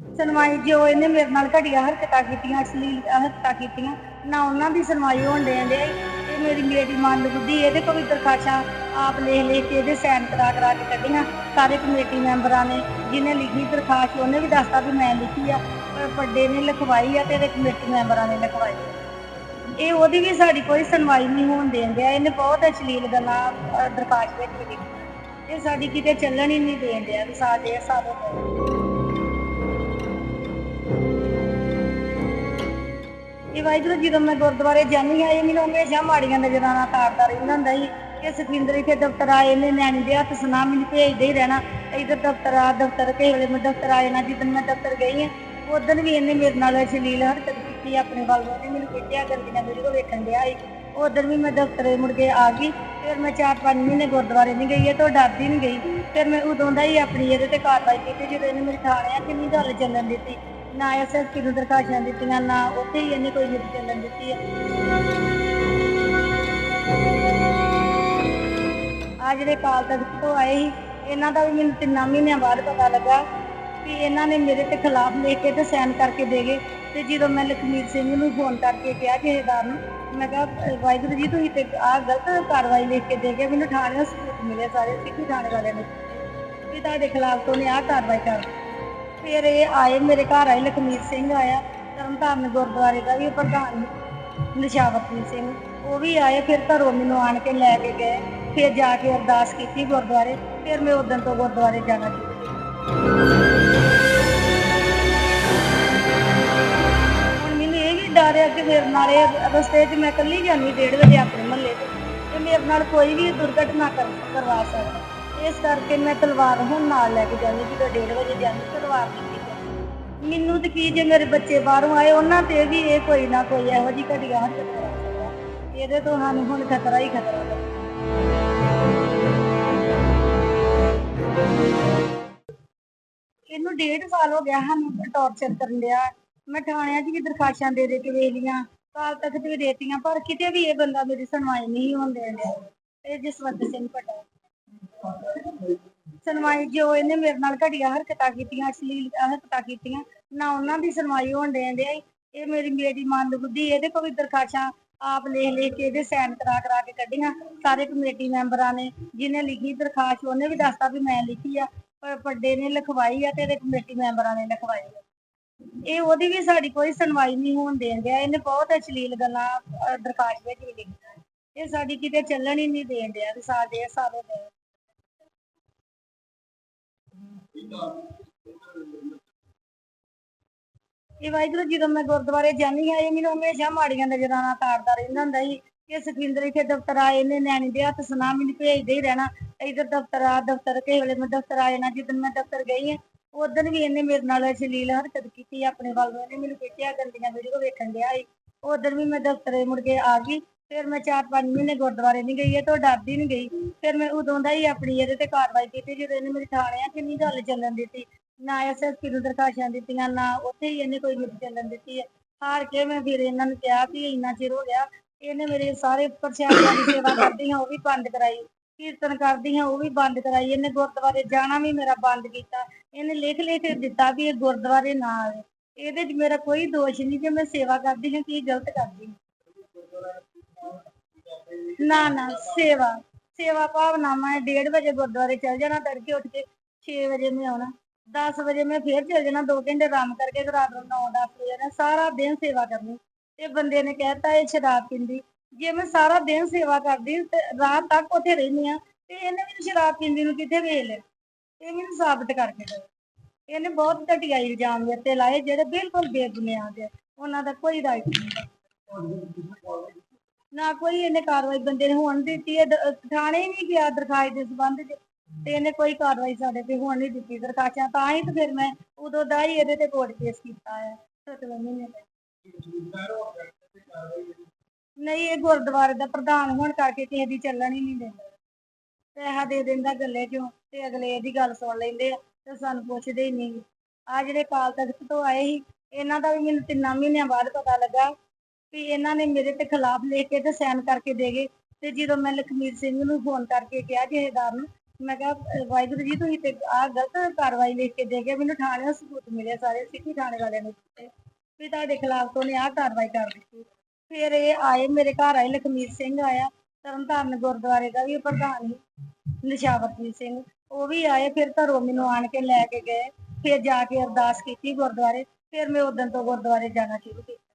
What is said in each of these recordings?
ਸੁਣਵਾਈ ਜੋ ਇਹਨੇ ਮੇਰੇ ਨਾਲ ਘਟੀਆ ਹਰਕਤਾਂ ਕੀਤੀਆਂ, ਅਸ਼ਲੀਲ ਹਰਕਤਾਂ ਕੀਤੀਆਂ, ਨਾ ਉਹਨਾਂ ਦੀ ਸੁਣਵਾਈ ਹੋਣ ਦੇਣ ਦੇ ਇਹ ਮੇਰੀ ਬੇਟੀ ਮੰਦ ਬੁੱਧੀ, ਇਹਦੇ ਕੋਲ ਵੀ ਦਰਖਾਸ਼ਾਂ ਆਪ ਲਿਖ ਲਿਖ ਕੇ ਇਹਦੇ ਸਾਈਨ ਕਰਾ ਕਰਾ ਕੇ ਕੱਢੀਆਂ। ਸਾਰੇ ਕਮੇਟੀ ਮੈਂਬਰਾਂ ਨੇ ਜਿਹਨੇ ਲਿਖੀ ਦਰਖਾਸਤ, ਉਹਨੇ ਵੀ ਦੱਸਤਾ ਵੀ ਮੈਂ ਲਿਖੀ ਆ, ਪਰ ਵੱਡੇ ਨੇ ਲਿਖਵਾਈ ਆ ਤੇ ਇਹਦੇ ਕਮੇਟੀ ਮੈਂਬਰਾਂ ਨੇ ਲਿਖਵਾਈ। ਇਹ ਉਹਦੀ ਵੀ ਸਾਡੀ ਕੋਈ ਸੁਣਵਾਈ ਨਹੀਂ ਹੋਣ ਦੇਣ ਡਿਆ। ਇਹਨੇ ਬਹੁਤ ਅਸ਼ਲੀਲ ਗੱਲਾਂ ਦਰਖਾਸਤ ਵਿੱਚ ਵੀ ਲਿਖੀਆਂ ਇਹ ਸਾਡੀ ਕਿਤੇ ਚੱਲਣ ਹੀ ਨਹੀਂ ਦੇਣ ਡਿਆ, ਵੀ ਸਾਡੇ ਸਾਰੇ ਇਹ ਵਾਹਿਗੁਰੂ ਜਦੋਂ ਮੈਂ ਗੁਰਦੁਆਰੇ ਜਾਂਦੀ ਆ, ਇਹ ਮੈਨੂੰ ਹਮੇਸ਼ਾ ਮਾੜੀਆਂ ਨਜ਼ਰਾਂ ਨਾਲ ਤਾੜਦਾ ਰਹਿੰਦਾ ਹੁੰਦਾ ਸੀ ਕਿ ਸੁਖਿੰਦਰ ਇੱਥੇ ਦਫ਼ਤਰ ਆਏ ਨੇ ਨਿਆਣੀ ਦੇ ਹੱਥ ਸੁਣਾ ਮੈਨੂੰ ਭੇਜਦੇ ਹੀ ਰਹਿਣਾ। ਇਧਰ ਦਫ਼ਤਰ ਆ, ਦਫ਼ਤਰ ਕਿਸੇ ਵੇਲੇ ਮੈਂ ਦਫ਼ਤਰ ਆ ਜਾਣਾ ਜਿੱਦਣ ਮੈਂ ਦਫ਼ਤਰ ਗਈ ਆ, ਉਦੋਂ ਵੀ ਇਹਨੇ ਮੇਰੇ ਨਾਲ ਅਸ਼ਲੀਲ ਹਰਕਤ ਕੀਤੀ, ਆਪਣੇ ਵੱਲ ਉਹਨੇ ਮੈਨੂੰ ਕਿਹਾ ਗੰਦੀਆਂ ਵੀਡੀਓ ਵੇਖਣ ਡਿਆ ਸੀ। ਉਦੋਂ ਵੀ ਮੈਂ ਦਫ਼ਤਰੇ ਮੁੜ ਕੇ ਆ ਗਈ, ਫਿਰ ਮੈਂ 4-5 ਮਹੀਨੇ ਗੁਰਦੁਆਰੇ ਨਹੀਂ ਗਈ, ਇਹ ਤੋਂ ਡਰਦੀ ਨਹੀਂ ਗਈ। ਫਿਰ ਮੈਂ ਉਦੋਂ ਦਾ ਹੀ ਆਪਣੀ ਇਹਦੇ ਤੇ ਕਾਰਵਾਈ ਕੀਤੀ, ਜਦੋਂ ਇਹਨੇ ਮੇਰੇ ਥਾਣੇ ਆ ਕਿੰਨੀ ਗੱਲ ਚੱਲਣ ਦਿੱਤੀ। ਨਾ ਐਸਐਸਪੀ ਨੂੰ ਦਰਖਾਸਤਾਂ ਦਿੱਤੀਆਂ, ਨਾ ਉੱਥੇ ਹੀ ਇਹਨੇ ਕੋਈ ਮਿਲ ਚੱਲਣ ਦਿੱਤੀ ਹੈ। ਆ ਜਿਹੜੇ ਕਾਲ ਤਖਤ ਤੋਂ ਆਏ ਸੀ, ਇਹਨਾਂ ਦਾ ਵੀ ਮੈਨੂੰ ਤਿੰਨਾਂ ਮਹੀਨਿਆਂ ਬਾਅਦ ਪਤਾ ਲੱਗਾ ਕਿ ਇਹਨਾਂ ਨੇ ਮੇਰੇ ਤੇ ਖਿਲਾਫ ਲਿਖ ਕੇ ਤੇ ਸਾਈਨ ਕਰਕੇ ਦੇ ਗਏ ਤੇ ਜਦੋਂ ਮੈਂ ਲਖਮੀਰ ਸਿੰਘ ਨੂੰ ਫੋਨ ਕਰਕੇ ਕਿਹਾ ਜਹੇਦਾਰ ਨੂੰ ਮੈਂ ਕਿਹਾ, ਵਾਹਿਗੁਰੂ ਜੀ, ਤੁਸੀਂ ਤੇ ਆ ਗਲਤ ਕਾਰਵਾਈ ਲਿਖ ਕੇ ਦੇ ਗਏ, ਮੈਨੂੰ ਥਾਣੇ ਸਬੂਤ ਮਿਲੇ ਸਾਰੇ ਸਿੱਖੀ ਥਾਣੇ ਵਾਲਿਆਂ ਨੇ। ਵੀ ਤੁਹਾਡੇ ਖਿਲਾਫ ਤੋਂ ਨੇ ਆ ਕਾਰਵਾਈ ਕਰ ਫਿਰ ਇਹ ਆਏ, ਮੇਰੇ ਘਰ ਆਏ, ਲਖਮੀਰ ਸਿੰਘ ਆਇਆ ਤਰਨਤਾਰਨ ਗੁਰਦੁਆਰੇ ਦਾ ਵੀ ਪ੍ਰਧਾਨ ਨਿਸ਼ਾਵਰਪ੍ਰੀਤ ਸਿੰਘ। ਉਹ ਵੀ ਆਏ, ਫਿਰ ਘਰੋਂ ਮੈਨੂੰ ਆਣ ਕੇ ਲੈ ਕੇ ਗਏ, ਫਿਰ ਜਾ ਕੇ ਅਰਦਾਸ ਕੀਤੀ ਗੁਰਦੁਆਰੇ, ਫਿਰ ਮੈਂ ਉਦੋਂ ਤੋਂ ਗੁਰਦੁਆਰੇ ਜਾਣਾ ਸ਼ੁਰੂ ਹੁਣ ਮੈਨੂੰ ਇਹ ਵੀ ਡਰ ਹੈ ਕਿ ਮੇਰੇ ਨਾਲ ਇਹ ਰਸਤੇ 'ਚ ਮੈਂ ਇਕੱਲੀ ਜਾਂਦੀ, ਡੇਢ ਵਜੇ ਆਪਣੇ ਮਹੱਲੇ 'ਚ, ਤੇ ਮੇਰੇ ਨਾਲ ਕੋਈ ਵੀ ਦੁਰਘਟਨਾ ਕਰਵਾ ਸਕਦਾ। ਇਸ ਕਰਕੇ ਮੈਂ ਤਲਵਾਰ ਹੁਣ ਨਾਲ ਲੈ ਕੇ ਜਾਂਦੀ, ਜਦੋਂ ਡੇਢ ਵਜੇ ਜਾਂਦੀ, ਤਲਵਾਰ ਦਿੱਤੀ ਮੈਨੂੰ ਤੇ ਕੀ ਜੇ ਮੇਰੇ ਬੱਚੇ ਬਾਹਰੋਂ ਆਏ, ਉਹਨਾਂ ਤੇ ਵੀ ਇਹ ਕੋਈ ਨਾ ਕੋਈ ਇਹੋ ਜਿਹੀ ਘਟੀਆ ਹਰਕਤ ਕਰਾ ਸਕਦਾ ਇਹਦੇ ਤੋਂ ਸਾਨੂੰ ਹੁਣ ਖਤਰਾ ਹੀ ਖਤਰਾ ਹੈ। ਇਹਨੂੰ ਡੇਢ ਸਾਲ ਹੋ ਗਿਆ ਸਾਨੂੰ ਟੌਰਚਰ ਕਰਨ ਡਿਆ। ਮੈਂ ਥਾਣਿਆਂ 'ਚ ਵੀ ਦਰਖਾਸ਼ਾਂ ਦੇ ਦੇ ਕੇ ਵੇਖ ਲੀਆਂ ਕਾਲ ਤੱਕ ਵੀ ਦੇਤੀਆਂ, ਪਰ ਕਿਤੇ ਵੀ ਇਹ ਬੰਦਾ ਮੇਰੀ ਸੁਣਵਾਈ ਨਹੀਂ ਹੋਣ ਦੇਣ ਜਸਵੰਤ ਸਿੰਘ ਪਟਾ। ਸੁਣਵਾਈ ਜੋ ਇਹਨੇ ਮੇਰੇ ਨਾਲ ਘਟੀਆ ਹਰਕਤਾਂ ਕੀਤੀਆਂ, ਅਸ਼ਲੀਲ ਹਰਕਤਾਂ ਕੀਤੀਆਂ, ਨਾ ਉਹਨਾਂ ਦੀ ਸੁਣਵਾਈ ਹੋਣ ਦੇਣ ਡਿਆ ਇਹ ਮੇਰੀ ਬੇਟੀ ਮੰਦ ਬੁੱਧੀ, ਇਹਦੇ ਕੋਲ ਵੀ ਦਰਖਾਸ਼ਾਂ ਆਪ ਲਿਖ ਲਿਖ ਕੇ ਇਹਦੇ ਸਾਈਨ ਕਰਾ ਕਰਾ ਕੇ ਕੱਢੀਆਂ, ਸਾਰੇ ਕਮੇਟੀ ਮੈਂਬਰਾਂ ਨੇ, ਜਿਹਨੇ ਲਿਖੀ ਦਰਖਾਸਤ ਉਹਨੇ ਵੀ ਦੱਸਤਾ ਵੀ ਮੈਂ ਲਿਖੀ ਆ, ਪਰ ਵੱਡੇ ਨੇ ਲਿਖਵਾਈ ਆ ਤੇ ਇਹਦੇ ਕਮੇਟੀ ਮੈਂਬਰਾਂ ਨੇ ਲਿਖਵਾਈ ਆ। ਇਹ ਉਹਦੀ ਵੀ ਸਾਡੀ ਕੋਈ ਸੁਣਵਾਈ ਨਹੀਂ ਹੋਣ ਦੇਣ ਡਿਆ ਇਹਨੇ ਬਹੁਤ ਅਸ਼ਲੀਲ ਗੱਲਾਂ ਦਰਖਾਸਤ ਵਿੱਚ ਵੀ ਲਿਖੀਆਂ ਇਹ ਸਾਡੀ ਕਿਤੇ ਚੱਲਣ ਹੀ ਨਹੀਂ ਦੇਣ ਡਿਆ ਵੀ ਸਾਡੇ ਸਾਰੇ ਦੇ ਇਹ ਵਾਹਿਗੁਰੂ ਜਦੋਂ ਮੈਂ ਗੁਰਦੁਆਰੇ ਜਾਂਦੀ ਆ ਇਹ ਮੈਨੂੰ ਹਮੇਸ਼ਾ ਮਾੜੀਆਂ ਨਜ਼ਰਾਂ ਨਾਲ ਤਾੜਦਾ ਰਹਿੰਦਾ ਹੁੰਦਾ ਸੀ ਕਿ ਸੁਖਿੰਦਰ ਇੱਥੇ ਦਫ਼ਤਰ ਆਏ ਨੇ ਨਿਆਣੀ ਦੇ ਹੱਥ ਸੁਣਾ ਮੈਨੂੰ ਭੇਜਦੇ ਹੀ ਰਹਿਣਾ। ਇਧਰ ਦਫ਼ਤਰ ਆ, ਦਫ਼ਤਰ ਕਿਸੇ ਵੇਲੇ ਮੈਂ ਦਫ਼ਤਰ ਆ ਜਾਣਾ, ਜਿੱਦਣ ਮੈਂ ਦਫ਼ਤਰ ਗਈ ਆ ਉਦੋਂ ਵੀ ਇਹਨੇ ਮੇਰੇ ਨਾਲ ਅਸ਼ਲੀਲ ਹਰਕਤ ਕੀਤੀ, ਆਪਣੇ ਵੱਲੋਂ ਇਹਨੇ ਮੈਨੂੰ ਕਿਹਾ ਗੰਦੀਆਂ ਵੀਡੀਓ ਵੇਖਣ ਡਿਆ ਸੀ। ਉਦੋਂ ਵੀ ਮੈਂ ਦਫ਼ਤਰੇ ਮੁੜ ਕੇ ਆ ਗਈ। ਫਿਰ ਮੈਂ 4-5 ਮਹੀਨੇ ਗੁਰਦੁਆਰੇ ਨਹੀਂ ਗਈ, ਇਹ ਤੋਂ ਡਰਦੀ ਨਹੀਂ ਗਈ। ਫਿਰ ਮੈਂ ਉਦੋਂ ਦਾ ਹੀ ਆਪਣੀ ਇਹਦੇ ਤੇ ਕਾਰਵਾਈ ਕੀਤੀ, ਜਦੋਂ ਇਹਨੇ ਮੇਰੇ ਥਾਣੇ ਆ ਕਿੰਨੀ ਗੱਲ ਚੱਲਣ ਦਿੱਤੀ। ਨਾ ਐਸਐਸਪੀ ਨੂੰ ਦਰਖਾਸ਼ਾਂ ਦਿੱਤੀਆਂ, ਨਾ ਉੱਥੇ ਹੀ ਇਹਨੇ ਕੋਈ ਮਿਲ ਚੱਲਣ ਦਿੱਤੀ ਹੈ। ਹਾਰ ਕੇ ਮੈਂ ਫਿਰ ਇਹਨਾਂ ਨੂੰ ਕਿਹਾ ਕਿ ਇੰਨਾ ਚਿਰ ਹੋ ਗਿਆ, ਇਹਨੇ ਮੇਰੇ ਸਾਰੇ ਪ੍ਰਸ਼ਾਸਨਾਂ ਦੀ ਸੇਵਾ ਕਰਦੀ ਹਾਂ ਉਹ ਵੀ ਬੰਦ ਕਰਾਈ। ਕੀਰਤਨ ਕਰਦੀ ਹਾਂ ਉਹ ਵੀ ਬੰਦ ਕਰਾਈ। ਇਹਨੇ ਗੁਰਦੁਆਰੇ ਜਾਣਾ ਵੀ ਮੇਰਾ ਬੰਦ ਕੀਤਾ। ਇਹਨੇ ਲਿਖ ਲਿਖ ਕੇ ਦਿੱਤਾ ਵੀ ਇਹ ਗੁਰਦੁਆਰੇ ਨਾ ਆਵੇ। ਇਹਦੇ 'ਚ ਮੇਰਾ ਕੋਈ ਦੋਸ਼ ਨਹੀਂ ਜੇ ਮੈਂ ਸੇਵਾ ਕਰਦੀ ਹਾਂ ਕੀ ਗਲਤ ਕਰਦੀ। ਹਾਂ ਨਾ ਨਾ, ਸੇਵਾ ਸੇਵਾ ਭਾਵਨਾ ਮੈਂ 1:30 ਵਜੇ ਗੁਰਦੁਆਰੇ ਚਲ ਜਾਣਾ ਤੜਕੇ ਉੱਠ ਕੇ 6 ਵਜੇ ਮੈਂ ਆਉਣਾ 10 ਵਜੇ ਮੈਂ ਫੇਰ ਚਲ ਜਾਣਾ 2 ਘੰਟੇ ਆਰਾਮ ਕਰਕੇ ਰਾਤ ਨੂੰ 9-10 ਵਜੇ ਨਾ ਸਾਰਾ ਦਿਨ ਸੇਵਾ ਕਰਨੀ। ਤੇ ਬੰਦੇ ਨੇ ਕਹਿਤਾ ਇਹ ਸ਼ਰਾਬ ਪੀਂਦੀ। ਜੇ ਮੈਂ ਸਾਰਾ ਦਿਨ ਸੇਵਾ ਕਰਦੀ, ਤੇ ਰਾਤ ਤੱਕ ਉੱਥੇ ਰਹਿੰਦੀ ਆ ਤੇ ਇਹਨੇ ਮੈਨੂੰ ਸ਼ਰਾਬ ਪੀਂਦੀ ਨੂੰ ਕਿੱਥੇ ਵੇਚ ਲਿਆ? ਇਹ ਮੈਨੂੰ ਸਾਬਤ ਕਰਕੇ ਦਿਓ। ਇਹਨੇ ਬਹੁਤ ਘਟੀਆ ਇਲਜ਼ਾਮ ਮੇਰੇ ਤੇ ਲਾਏ, ਜਿਹੜੇ ਬਿਲਕੁਲ ਬੇਬੁਨਿਆਦ ਹੈ ਉਹਨਾਂ ਦਾ ਕੋਈ ਰਾਈਟ ਨਹੀਂ। ਨਾ ਕੋਈ ਇਹਨੇ ਕਾਰਵਾਈ ਬੰਦੇ ਨੇ ਹੋਣ ਦਿੱਤੀ ਹੈ, ਦ- ਥਾਣੇ ਨਹੀਂ ਗਿਆ ਦਰਖਾਸਤ ਦੇ ਸੰਬੰਧ ਚ ਤੇ ਇਹਨੇ ਕੋਈ ਕਾਰਵਾਈ ਸਾਡੇ ਤੇ ਹੋਣ ਨਹੀਂ ਦਿੱਤੀ ਦਰਖਾਸਤਾਂ, ਤਾਂ ਹੀ ਤੇ ਫਿਰ ਮੈਂ ਉਦੋਂ ਦਾ ਹੀ ਇਹਦੇ ਤੇ ਕੋਰਟ ਕੇਸ ਕੀਤਾ ਹੈ, ਸਤਵੇਂ ਮਹੀਨੇ ਦਾ। ਨਹੀਂ, ਇਹ ਗੁਰਦੁਆਰੇ ਦਾ ਪ੍ਰਧਾਨ ਹੋਣ ਕਰਕੇ ਕਿਸੇ ਦੀ ਚੱਲਣ ਹੀ ਨਹੀਂ ਦਿੰਦਾ। ਪੈਸਾ ਦੇ ਦਿੰਦਾ ਗੱਲੇ ਚੋਂ ਤੇ ਅਗਲੇ ਇਹਦੀ ਗੱਲ ਸੁਣ ਲੈਂਦੇ ਆ ਤੇ ਸਾਨੂੰ ਪੁੱਛਦੇ ਹੀ ਨਹੀਂ। ਆ ਜਿਹੜੇ ਕਾਲ ਤਖਤ ਤੋਂ ਆਏ ਸੀ, ਇਹਨਾਂ ਦਾ ਵੀ ਮੈਨੂੰ ਤਿੰਨਾਂ ਮਹੀਨਿਆਂ ਬਾਅਦ ਪਤਾ ਲੱਗਾ। ਵੀ ਇਹਨਾਂ ਨੇ ਮੇਰੇ ਤੇ ਖਿਲਾਫ ਲਿਖ ਕੇ ਤੇ ਸਾਈਨ ਕਰਕੇ ਦੇ ਗਏ ਤੇ ਜਦੋਂ ਮੈਂ ਲਖਮੀਰ ਸਿੰਘ ਨੂੰ ਫੋਨ ਕਰਕੇ ਕਿਹਾ ਜਹੇਦਾਰ ਨੂੰ, ਮੈਂ ਕਿਹਾ ਵਾਹਿਗੁਰੂ ਜੀ, ਤੁਸੀਂ ਤੇ ਆ ਗਲਤ ਕਾਰਵਾਈ ਲਿਖ ਕੇ ਦੇ ਗਏ, ਮੈਨੂੰ ਥਾਣੇ ਸਬੂਤ ਮਿਲੇ ਸਾਰੇ ਸਿੱਖੀ ਥਾਣੇ ਵਾਲਿਆਂ ਨੇ ਦਿੱਤੇ। ਵੀ ਤੁਹਾਡੇ ਖਿਲਾਫ ਤੋਂ ਨੇ ਆ ਕਾਰਵਾਈ ਕਰ ਦਿੱਤੀ। ਫਿਰ ਇਹ ਆਏ, ਮੇਰੇ ਘਰ ਆਏ, ਲਖਮੀਰ ਸਿੰਘ ਆਇਆ, ਤਰਨਤਾਰਨ ਗੁਰਦੁਆਰੇ ਦਾ ਵੀ ਪ੍ਰਧਾਨ ਸੀ ਨਿਸ਼ਾਵਰਜੀਤ ਸਿੰਘ। ਉਹ ਵੀ ਆਏ, ਫਿਰ ਘਰੋਂ ਮੈਨੂੰ ਆਣ ਕੇ ਲੈ ਕੇ ਗਏ, ਫਿਰ ਜਾ ਕੇ ਅਰਦਾਸ ਕੀਤੀ ਗੁਰਦੁਆਰੇ, ਫਿਰ ਮੈਂ ਉਦੋਂ ਤੋਂ ਗੁਰਦੁਆਰੇ ਜਾਣਾ ਸ਼ੁਰੂ ਕੀਤਾ।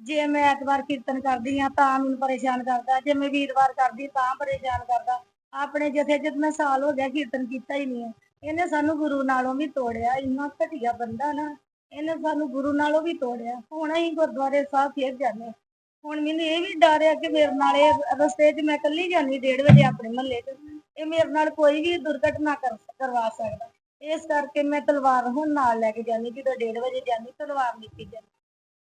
ਜੇ ਮੈਂ ਐਤਵਾਰ ਕੀਰਤਨ ਕਰਦੀ ਹਾਂ ਤਾਂ ਮੈਨੂੰ ਪਰੇਸ਼ਾਨ ਕਰਦਾ, ਜੇ ਮੈਂ ਵੀਰਵਾਰ ਕਰਦੀ ਤਾਂ ਪਰੇਸ਼ਾਨ ਕਰਦਾ। ਆਪਣੇ ਜਥੇ ਜਦ ਮੈਂ ਸਾਲ ਹੋ ਗਿਆ ਕੀਰਤਨ ਕੀਤਾ ਹੀ ਨਹੀਂ ਇਹਨੇ ਸਾਨੂੰ ਗੁਰੂ ਨਾਲੋਂ ਵੀ ਤੋੜਿਆ, ਇੰਨਾ ਘਟੀਆ ਬੰਦਾ ਨਾ, ਇਹਨੇ ਸਾਨੂੰ ਗੁਰੂ ਨਾਲੋਂ ਵੀ ਤੋੜਿਆ। ਹੁਣ ਅਸੀਂ ਗੁਰਦੁਆਰੇ ਸਾਹਿਬ ਫੇਰ ਜਾਂਦੇ ਹਾਂ। ਹੁਣ ਮੈਨੂੰ ਇਹ ਵੀ ਡਰ ਆ ਕਿ ਮੇਰੇ ਨਾਲ ਇਹ ਰਸਤੇ 'ਚ ਮੈਂ ਇਕੱਲੀ ਜਾਂਦੀ, ਡੇਢ ਵਜੇ ਆਪਣੇ ਮਹੱਲੇ 'ਚ। ਇਹ ਮੇਰੇ ਨਾਲ ਕੋਈ ਵੀ ਦੁਰਘਟਨਾ ਕਰ, ਕਰਵਾ ਸਕਦਾ। ਇਸ ਕਰਕੇ ਮੈਂ ਤਲਵਾਰ ਹੁਣ ਨਾਲ ਲੈ ਕੇ ਜਾਂਦੀ ਜਦੋਂ ਡੇਢ ਵਜੇ ਜਾਂਦੀ, ਤਲਵਾਰ ਲਿੱਤੀ ਜਾਂਦੀ।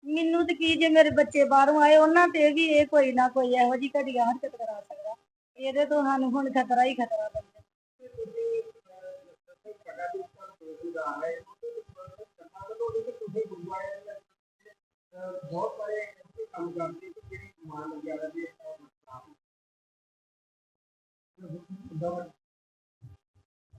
ਮੈਨੂੰ ਤੇ ਕੀ ਜੇ ਮੇਰੇ ਬੱਚੇ ਬਾਹਰੋਂ ਆਏ, ਉਹਨਾਂ ਤੇ ਵੀ ਇਹ ਕੋਈ ਨਾ ਕੋਈ ਇਹੋ ਜਿਹੀ ਘਟੀਆ ਹਰਕਤ ਕਰਾ ਸਕਦਾ। ਇਹਦੇ ਤੋਂ ਸਾਨੂੰ ਹੁਣ ਖਤਰਾ ਹੀ ਖਤਰਾ ਬਣਦਾ ਬਹੁਤ ਸਾਰੇ ਕੰਮ ਕਰਦੇ ਕਿ ਜਿਹੜੀ ਸਮਾਨ ਵਗੈਰਾ ਦੇ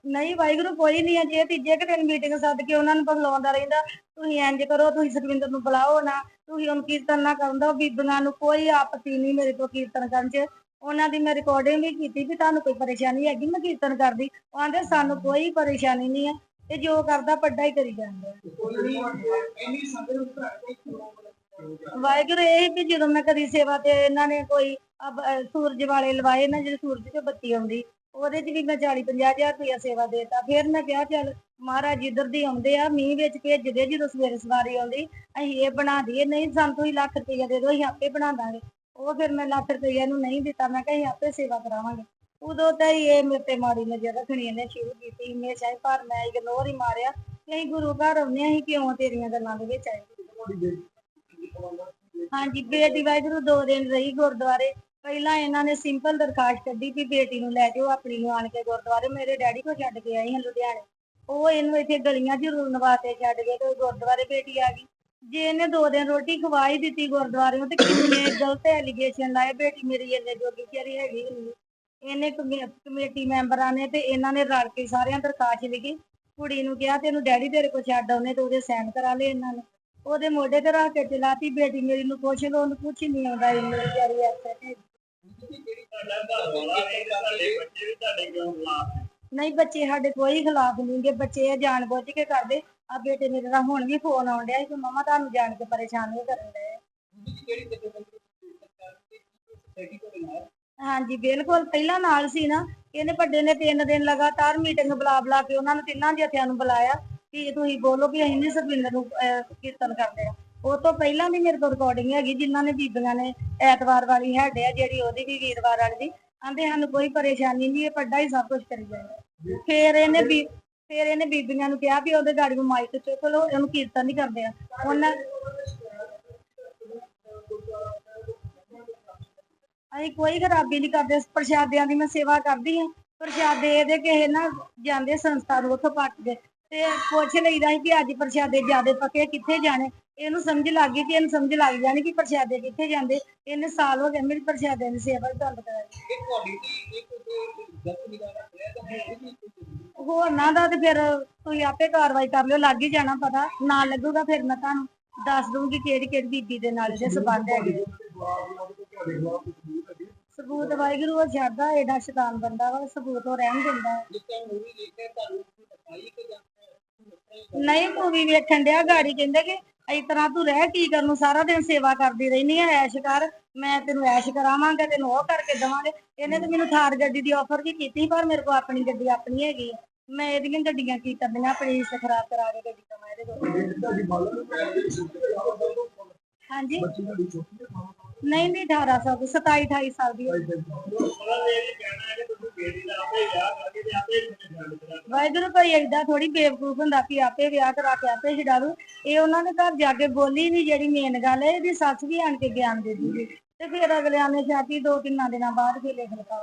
ਨਹੀਂ ਵਾਹਿਗੁਰੂ, ਕੋਈ ਨਹੀਂ ਹੈ ਜੇ ਤੀਜੇ ਕੁ ਦਿਨ ਮੀਟਿੰਗ ਸੱਦ ਕੇ ਉਹਨਾਂ ਨੂੰ ਬੁਲਾਉਂਦਾ ਰਹਿੰਦਾ, ਤੁਸੀਂ ਇੰਜ ਕਰੋ, ਤੁਸੀਂ ਸੁਖਵਿੰਦਰ ਨੂੰ ਬੁਲਾਓ ਨਾ, ਤੁਸੀਂ ਉਹਨੂੰ ਕੀਰਤਨ ਨਾ ਕਰਨ ਦਿਓ, ਬੀਬੀਆਂ ਨੂੰ ਕੋਈ ਆਪਤੀ ਨਹੀਂ ਮੇਰੇ ਤੋਂ ਕੀਰਤਨ ਕਰਨ 'ਚ। ਉਹਨਾਂ ਦੀ ਮੈਂ ਰਿਕਾਰਡਿੰਗ ਵੀ ਕੀਤੀ ਵੀ ਤੁਹਾਨੂੰ ਕੋਈ ਪਰੇਸ਼ਾਨੀ ਹੈਗੀ, ਮੈਂ ਕੀਰਤਨ ਕਰਦੀ। ਉਹ ਆਂਦੇ, ਸਾਨੂੰ ਕੋਈ ਪਰੇਸ਼ਾਨੀ ਨਹੀਂ ਹੈ ਤੇ ਜੋ ਕਰਦਾ ਵੱਡਾ ਹੀ ਕਰੀ ਜਾਂਦਾ ਵਾਹਿਗੁਰੂ, ਇਹ ਵੀ ਜਦੋਂ ਮੈਂ ਕਦੀ ਸੇਵਾ ਤੇ ਇਹਨਾਂ ਨੇ ਕੋਈ ਸੂਰਜ ਵਾਲੇ ਲਵਾਏ ਨਾ, ਜਿਹੜੇ ਸੂਰਜ 'ਚ ਬੱਤੀ ਆਉਂਦੀ ਉਹਦੇ 'ਚ ਵੀ ਮੈਂ 40 50 ਰੁਪਇਆ ਸੇਵਾ ਦੇਤਾ। ਫਿਰ ਮੈਂ ਕਿਹਾ, ਚੱਲ ਮਹਾਰਾਜ ਇੱਧਰ ਦੀ ਆਉਂਦੇ ਆ, ਮੀਂਹ ਵਿੱਚ ਭੇਜਦੇ ਜਦੋਂ ਸਵੇਰੇ ਸਵਾਰੀ ਆਉਂਦੀ, ਅਸੀਂ ਇਹ ਬਣਾ ਦਈਏ। ਨਹੀਂ, ਸਾਨੂੰ ਤੁਸੀਂ ਲੱਖ ਰੁਪਇਆ ਦੇ ਦਿਓ, ਅਸੀਂ ਆਪੇ ਬਣਾ ਦਾਂਗੇ। ਉਹ ਫਿਰ ਮੈਂ ਲੱਖ ਰੁਪਇਆ ਨੂੰ ਨਹੀਂ ਦਿੱਤਾ। ਮੈਂ ਕਿਹਾ, ਅਸੀਂ ਆਪੇ ਸੇਵਾ ਕਰਾਵਾਂਗੇ। ਉਦੋਂ ਤਾਂ ਹੀ ਇਹ ਮੇਰੇ ਤੇ ਮਾੜੀ ਨਜ਼ਰ ਰੱਖਣੀ ਇਹਨੇ ਸ਼ੁਰੂ ਕੀਤੀ। ਹਮੇਸ਼ਾ ਹੀ ਪਰ ਮੈਂ ਇਗਨੋਰ ਹੀ ਮਾਰਿਆ ਕਿ ਅਸੀਂ ਗੁਰੂ ਘਰ ਆਉਂਦੇ ਹਾਂ, ਅਸੀਂ ਕਿਉਂ ਤੇਰੀਆਂ ਗੱਲਾਂ ਦੇ ਵਿੱਚ ਆਏ? ਹਾਂਜੀ ਬੇਟੀ ਵਾਹਿਗੁਰੂ ਦੋ ਦਿਨ ਰਹੀ ਗੁਰਦੁਆਰੇ। ਪਹਿਲਾਂ ਇਹਨਾਂ ਨੇ ਸਿੰਪਲ ਦਰਖਾਸਤ ਕੱਢੀ ਵੀ ਬੇਟੀ ਨੂੰ ਲੈ ਜਾਓ, ਆਪਣੀ ਨੂੰ ਆਣ ਕੇ ਗੁਰਦੁਆਰੇ, ਮੇਰੇ ਡੈਡੀ ਕੋਲ ਛੱਡ ਕੇ ਆਈ ਹਾਂ ਲੁਧਿਆਣੇ। ਉਹ ਇਹਨੂੰ ਇੱਥੇ ਗਲੀਆਂ 'ਚ ਰੁਲਣ ਵਾਸਤੇ ਛੱਡ ਗਏ ਤੇ ਗੁਰਦੁਆਰੇ ਬੇਟੀ ਆ ਗਈ। ਜੇ ਇਹਨੇ ਦੋ ਦਿਨ ਰੋਟੀ ਖਵਾ ਦਿੱਤੀ ਗੁਰਦੁਆਰਿਓਂ ਤੇ ਕਿੰਨੇ ਗਲਤ ਐਲੀਗੇਸ਼ਨ ਲਾਏ, ਬੇਟੀ ਮੇਰੀ ਇੰਨੇ ਜੋਗੀ ਚਰੀ ਹੈਗੀ ਨਹੀਂ ਇਹਨੇ ਕਮੇ- ਕਮੇਟੀ ਮੈਂਬਰਾਂ ਨੇ ਤੇ ਇਹਨਾਂ ਨੇ ਰਲ ਕੇ ਸਾਰਿਆਂ ਦਰਖਾਸਤ ਲਿਖੀ। ਕੁੜੀ ਨੂੰ ਕਿਹਾ ਤੈਨੂੰ ਡੈਡੀ ਤੇਰੇ ਕੋਲ ਛੱਡ ਆਉਨੇ, ਤੇ ਉਹਦੇ ਸਾਈਨ ਕਰਾ ਲਏ ਇਹਨਾਂ ਨੇ। ਉਹਦੇ ਮੋਢੇ ਤੇ ਰੱਖ ਕੇ ਚਲਾਤੀ, ਬੇਟੀ ਮੇਰੀ ਨੂੰ ਕੁਛ ਲੋ ਉਹਨੂੰ ਕੁਛ ਨਹੀਂ ਆਉਂਦਾ, ਇੰਨੀ ਵਿਚਾਰੀ ਐਸੇ ਨਹੀਂ ਬੱਚੇ ਸਾਡੇ ਕੋਈ ਖਿਲਾਫ ਨਹੀਂ ਬੱਚੇ ਇਹ ਜਾਣ ਬੁੱਝ ਕੇ ਕਰਦੇ। ਆ ਬੇਟੇ ਮੇਰੇ ਦਾ ਹੁਣ ਵੀ ਫੋਨ ਆਉਣ ਡਿਆ ਕਿ ਮਮਾ ਤੁਹਾਨੂੰ ਜਾਣ ਕੇ ਪਰੇਸ਼ਾਨ ਨਹੀਂ ਕਰਨ ਡਏ ਹਾਂਜੀ, ਬਿਲਕੁਲ ਪਹਿਲਾਂ ਨਾਲ ਸੀ ਨਾ, ਇਹਨੇ ਵੱਡੇ ਨੇ ਤਿੰਨ ਦਿਨ ਲਗਾਤਾਰ ਮੀਟਿੰਗ ਬੁਲਾ ਬੁਲਾ ਕੇ ਉਹਨਾਂ ਨੂੰ ਤਿੰਨਾਂ ਦੇ ਜਥਿਆਂ ਨੂੰ ਬੁਲਾਇਆ ਕਿ ਤੁਸੀਂ ਬੋਲੋ ਵੀ ਅਸੀਂ ਨਹੀਂ ਸਰਵਿੰਦਰ ਨੂੰ ਕੀਰਤਨ ਕਰਦੇ ਆ। ਉਹ ਤੋਂ ਪਹਿਲਾਂ ਵੀ ਮੇਰੇ ਕੋਲ ਰਿਕਾਰਡਿੰਗ ਹੈਗੀ, ਜਿਨ੍ਹਾਂ ਨੇ ਬੀਬੀਆਂ ਨੇ ਐਤਵਾਰ ਵਾਲੀ ਹੈਡੇ ਆ, ਜਿਹੜੀ ਉਹਦੀ ਵੀ ਵੀਰਵਾਰ ਵਾਲੀ ਦੀ। ਆਂਦੇ ਸਾਨੂੰ ਕੋਈ ਪਰੇਸ਼ਾਨੀ ਨਹੀਂ, ਇਹ ਪੱਡਾ ਹੀ ਸਭ ਕੁਝ ਕਰੀ ਜਾਂਦਾ ਫੇਰ ਇਹਨੇ ਵੀ, ਫੇਰ ਇਹਨੇ ਬੀਬੀਆਂ ਨੂੰ ਕਿਹਾ ਵੀ ਉਹਦੇ ਗਾੜੀ ਨੂੰ ਮਾਈਕ ਚੁੱਕ ਲਓ ਇਹਨੂੰ ਕੀਰਤਨ ਨਹੀਂ ਕਰਦੇ ਆ। ਉਹਨਾਂ ਅਸੀਂ ਕੋਈ ਖਰਾਬੀ ਨਹੀਂ ਕਰਦੇ, ਪ੍ਰਸ਼ਾਦਿਆਂ ਦੀ ਮੈਂ ਸੇਵਾ ਕਰਦੀ ਹਾਂ। ਪ੍ਰਸ਼ਾਦੇ ਇਹਦੇ ਕਿਸੇ ਨਾ ਜਾਂਦੇ ਸੰਸਥਾ ਨੂੰ ਉੱਥੋਂ ਪੱਟ ਦੇ। ਤੇ ਪੁੱਛ ਲਈਦਾ ਸੀ ਕਿ ਅੱਜ ਪ੍ਰਸ਼ਾਦੇ ਜਿਆਦੇ ਪੱਕੇ ਕਿੱਥੇ ਜਾਣੇ? ਇਹਨੂੰ ਸਮਝ ਲੱਗ ਗਈ ਕਿ ਇਹਨੂੰ ਸਮਝ ਲੱਗ ਜਾਣੀ ਕਿ ਪ੍ਰਸ਼ਾਦੇ ਕਿੱਥੇ ਜਾਂਦੇ। ਇਹਨੇ ਸਾਲ ਹੋ ਗਏ ਮੇਰੀ ਪ੍ਰਸ਼ਾਦਿਆਂ ਦੀ ਸੇਵਾ ਬੰਦ ਕਰਾਈ। ਇਹ ਤੁਹਾਡੀ ਦੀ ਗਲਤ ਨਿਗਾਹ ਤਾਂ ਹੈ ਵੀ ਹੋਰਨਾਂ ਦਾ ਤੇ ਫਿਰ ਤੁਸੀਂ ਆਪੇ ਕਾਰਵਾਈ ਕਰ ਲਿਓ ਲੱਗ ਹੀ ਜਾਣਾ ਪਤਾ। ਨਾ ਲੱਗੂਗਾ ਫਿਰ ਮੈਂ ਤੁਹਾਨੂੰ ਦੱਸ ਦੂੰਗੀ ਕਿਹੜੀ ਕਿਹੜੀ ਬੀਬੀ ਦੇ ਨਾਲ ਇਹਦੇ ਸੰਬੰਧ ਹੈਗੇ। ਸਬੂਤ ਵਾਹਿਗੁਰੂ ਉਹ ਛੱਡਦਾ ਏਡਾ ਸ਼ੈਤਾਨ ਬੰਦਾ ਵਾ ਸਬੂਤ ਉਹ ਰਹਿਣ ਦਿੰਦਾ। ਹੈ। ਮੂਵੀ ਤੁਹਾਨੂੰ ਕਿ ਜਾਂ ਨਹੀਂ ਮੂਵੀ ਵੇਖਣ ਡਿਆ ਗਾੜੀ ਕਹਿੰਦੇ ਕਿ ਇਸ ਤਰ੍ਹਾਂ ਤੂੰ ਰਹਿ, ਕੀ ਕਰਨ ਨੂੰ ਸਾਰਾ ਦਿਨ ਸੇਵਾ ਕਰਦੀ ਰਹਿਨੀ ਹੈ ਐਸ਼ ਕਰ, ਮੈਂ ਤੈਨੂੰ ਐਸ਼ ਕਰਾਵਾਂਗਾ, ਤੈਨੂੰ ਉਹ ਕਰਕੇ ਦਵਾਂਗੇ। ਇਹਨੇ ਤੇ ਮੈਨੂੰ ਥਾਰ ਗੱਡੀ ਦੀ ਆਫਰ ਵੀ ਕੀਤੀ, ਪਰ ਮੇਰੇ ਕੋਲ ਆਪਣੀ ਗੱਡੀ ਆਪਣੀ ਹੈਗੀ ਮੈਂ ਇਹਦੀਆਂ ਗੱਡੀਆਂ ਕੀ ਕਰਨੀਆਂ, ਆਪਣੀ ਖਰਾਬ ਕਰਾ ਕੇ ਗੱਡੀ ਕਮਾ ਇਹਦੇ ਕੋਲ। ਹਾਂਜੀ। ਨਹੀਂ ਨਹੀਂ 1800 ਦੀ 27 28 ਸਾਲ ਦੀ ਵਾਹਿਗੁਰੂ ਕੋਈ ਏਦਾਂ ਥੋੜੀ ਬੇਵਕੂਫ ਹੁੰਦਾ ਕਿ ਆਪੇ ਵਿਆਹ ਕਰਾ ਕੇ ਆਪੇ ਛਡਾਰੂ ਇਹ ਉਹਨਾਂ ਦੇ ਘਰ ਜਾ ਕੇ ਬੋਲੀ ਨਹੀਂ ਜਿਹੜੀ ਮੇਨ ਗੱਲ ਹੈ, ਇਹਦੀ ਸੱਸ ਵੀ ਆਣ ਕੇ ਗਿਆਨ ਦੇ ਦਿੰਦੀ ਤੇ ਫਿਰ ਅਗਲਿਆਂ ਨੇ ਛਾਤੀ ਦੋ ਤਿੰਨਾਂ ਦਿਨਾਂ ਬਾਅਦ ਫਿਰ ਲਿਖ ਲਿਖਾ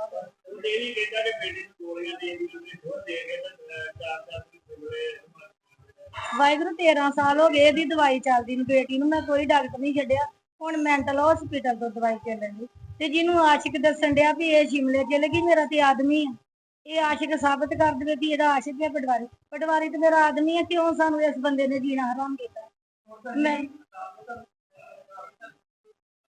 ਵਾਹਿਗੁਰੂ 13 ਸਾਲ ਹੋ ਗਏ ਇਹਦੀ ਦਵਾਈ ਚੱਲਦੀ ਨੂੰ, ਬੇਟੀ ਨੂੰ ਮੈਂ ਕੋਈ ਡਾਕਟਰ ਨਹੀਂ ਛੱਡਿਆ। ਹੁਣ ਮੈਂਟਲ ਹਸਪੀਟਲ ਤੋਂ ਦਵਾਈ ਚੱਲਣ ਦੀ। ਤੇ ਜਿਹਨੂੰ ਆਸ਼ਿਕ ਦੱਸਣ ਡਿਆ ਵੀ ਇਹ ਸ਼ਿਮਲੇ ਚਲੇ ਗਈ, ਮੇਰਾ ਤੇ ਆਦਮੀ ਆ। ਇਹ ਆਸ਼ਿਕ ਸਾਬਤ ਕਰ ਦੇਵੇ ਵੀ ਇਹਦਾ ਆਸ਼ਿਕ ਹੈ ਪਟਵਾਰੀ। ਪਟਵਾਰੀ ਤੇ ਮੇਰਾ ਆਦਮੀ ਹੈ ਕਿਉਂ ਸਾਨੂੰ ਇਸ ਬੰਦੇ ਨੇ ਜੀਣਾ ਹਰਾਮ ਕੀਤਾ? ਮੈਂ